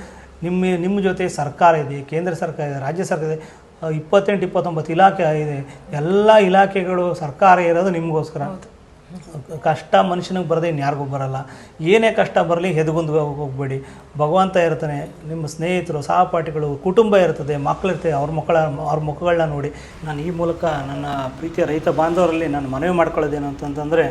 ನಿಮ್ಮ ನಿಮ್ಮ ಜೊತೆ ಸರ್ಕಾರ ಇದೆ ಕೇಂದ್ರ ಸರ್ಕಾರ ಇದೆ ರಾಜ್ಯ ಸರ್ಕಾರ ಇದೆ ಇಪ್ಪತ್ತೆಂಟು ಇಪ್ಪತ್ತೊಂಬತ್ತು ಇಲಾಖೆ ಇದೆ. ಎಲ್ಲ ಇಲಾಖೆಗಳು ಸರ್ಕಾರ ಇರೋದು ನಿಮಗೋಸ್ಕರ. ಕಷ್ಟ ಮನುಷ್ಯನಿಗೆ ಬರದೆ ಇನ್ಯಾರಿಗೂ ಬರಲ್ಲ. ಏನೇ ಕಷ್ಟ ಬರಲಿ ಹೆದಗುಂದು ಹೋಗಬೇಡಿ. ಭಗವಂತ ಇರ್ತಾನೆ, ನಿಮ್ಮ ಸ್ನೇಹಿತರು, ಸಹಪಾಠಿಗಳು, ಕುಟುಂಬ ಇರ್ತದೆ ಮಕ್ಕಳಿರ್ತದೆ ಅವ್ರ ಮಕ್ಕಳ, ಅವ್ರ ಮುಖಗಳನ್ನ ನೋಡಿ. ನಾನು ಈ ಮೂಲಕ ನನ್ನ ಪ್ರೀತಿಯ ರೈತ ಬಾಂಧವರಲ್ಲಿ ನಾನು ಮನವಿ ಮಾಡ್ಕೊಳ್ಳೋದೇನು ಅಂತಂತಂದರೆ,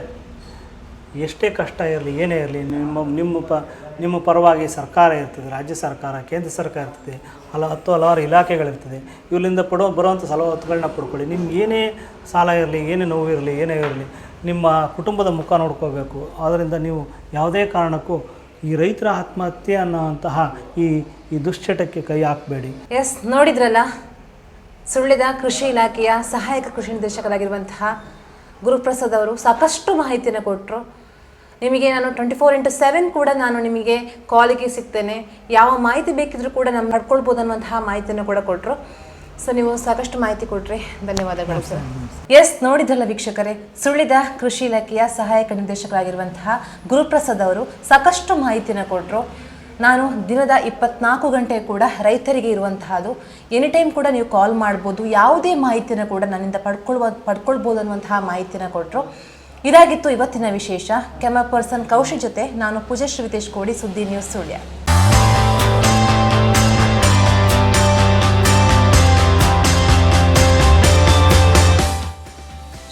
ಎಷ್ಟೇ ಕಷ್ಟ ಇರಲಿ, ಏನೇ ಇರಲಿ, ನಿಮ್ಮ ನಿಮ್ಮ ಪ, ನಿಮ್ಮ ಪರವಾಗಿ ಸರ್ಕಾರ ಇರ್ತದೆ, ರಾಜ್ಯ ಸರ್ಕಾರ, ಕೇಂದ್ರ ಸರ್ಕಾರ ಇರ್ತದೆ, ಹಲ, ಹತ್ತು ಹಲವಾರು ಇಲಾಖೆಗಳಿರ್ತದೆ, ಇವರಿಂದ ಪಡೋ, ಬರುವಂಥ ಸವಲತ್ತುಗಳನ್ನ ಪಡ್ಕೊಳ್ಳಿ. ನಿಮ್ಗೆ ಏನೇ ಸಾಲ ಇರಲಿ, ಏನೇ ನೋವು ಇರಲಿ, ಏನೇ ಇರಲಿ ನಿಮ್ಮ ಕುಟುಂಬದ ಮುಖ ನೋಡ್ಕೋಬೇಕು. ಆದ್ದರಿಂದ ನೀವು ಯಾವುದೇ ಕಾರಣಕ್ಕೂ ಈ ರೈತರ ಆತ್ಮಹತ್ಯೆ ಅನ್ನೋಂತಹ ಈ ಈ ದುಶ್ಚಟಕ್ಕೆ ಕೈ ಹಾಕಬೇಡಿ. ಎಸ್, ನೋಡಿದ್ರಲ್ಲ? ಸುಳ್ಳಿದ ಕೃಷಿ ಇಲಾಖೆಯ ಸಹಾಯಕ ಕೃಷಿ ನಿರ್ದೇಶಕರಾಗಿರುವಂತಹ ಗುರುಪ್ರಸಾದ್ ಅವರು ಸಾಕಷ್ಟು ಮಾಹಿತಿಯನ್ನು ಕೊಟ್ಟರು ನಿಮಗೆ ನಾನು ಟ್ವೆಂಟಿ ಫೋರ್ ಇಂಟು ಸೆವೆನ್ ಕೂಡ ನಾನು ನಿಮಗೆ ಕಾಲಿಗೆ ಸಿಗ್ತೇನೆ. ಯಾವ ಮಾಹಿತಿ ಬೇಕಿದ್ರೂ ಕೂಡ ನಾನು ಪಡ್ಕೊಳ್ಬೋದು ಅನ್ನುವಂತಹ ಮಾಹಿತಿಯನ್ನು ಕೂಡ ಕೊಟ್ಟರು ಸೊ ನೀವು ಸಾಕಷ್ಟು ಮಾಹಿತಿ ಕೊಟ್ರಿ ಧನ್ಯವಾದಗಳು ಸರ್ ಎಸ್ ನೋಡಿದ್ರಲ್ಲ ವೀಕ್ಷಕರೇ ಸುಳ್ಳಿದ ಕೃಷಿ ಇಲಾಖೆಯ ಸಹಾಯಕ ನಿರ್ದೇಶಕರಾಗಿರುವಂತಹ ಗುರುಪ್ರಸಾದ್ ಅವರು ಸಾಕಷ್ಟು ಮಾಹಿತಿನ ಕೊಟ್ಟರು ನಾನು ದಿನದ ಇಪ್ಪತ್ನಾಲ್ಕು ಗಂಟೆ ಕೂಡ ರೈತರಿಗೆ ಇರುವಂತಹದ್ದು ಎನಿ ಟೈಮ್ ಕೂಡ ನೀವು ಕಾಲ್ ಮಾಡ್ಬೋದು ಯಾವುದೇ ಮಾಹಿತಿನ ಕೂಡ ನನ್ನಿಂದ ಪಡ್ಕೊಳ್ಬೋ ಪಡ್ಕೊಳ್ಬೋದು ಅನ್ನುವಂತಹ ಮಾಹಿತಿನ ಕೊಟ್ಟರು ಇದಾಗಿತ್ತು ಇವತ್ತಿನ ವಿಶೇಷ. ಕ್ಯಾಮರಾ ಪರ್ಸನ್ ಕೌಶಿ ಜೊತೆ ನಾನು ಪೂಜಾ ಶ್ರೀತೇಶ್ ಕೋಡಿ ಸುದ್ದಿ ನ್ಯೂಸ್ ಸುಳ್ಯ.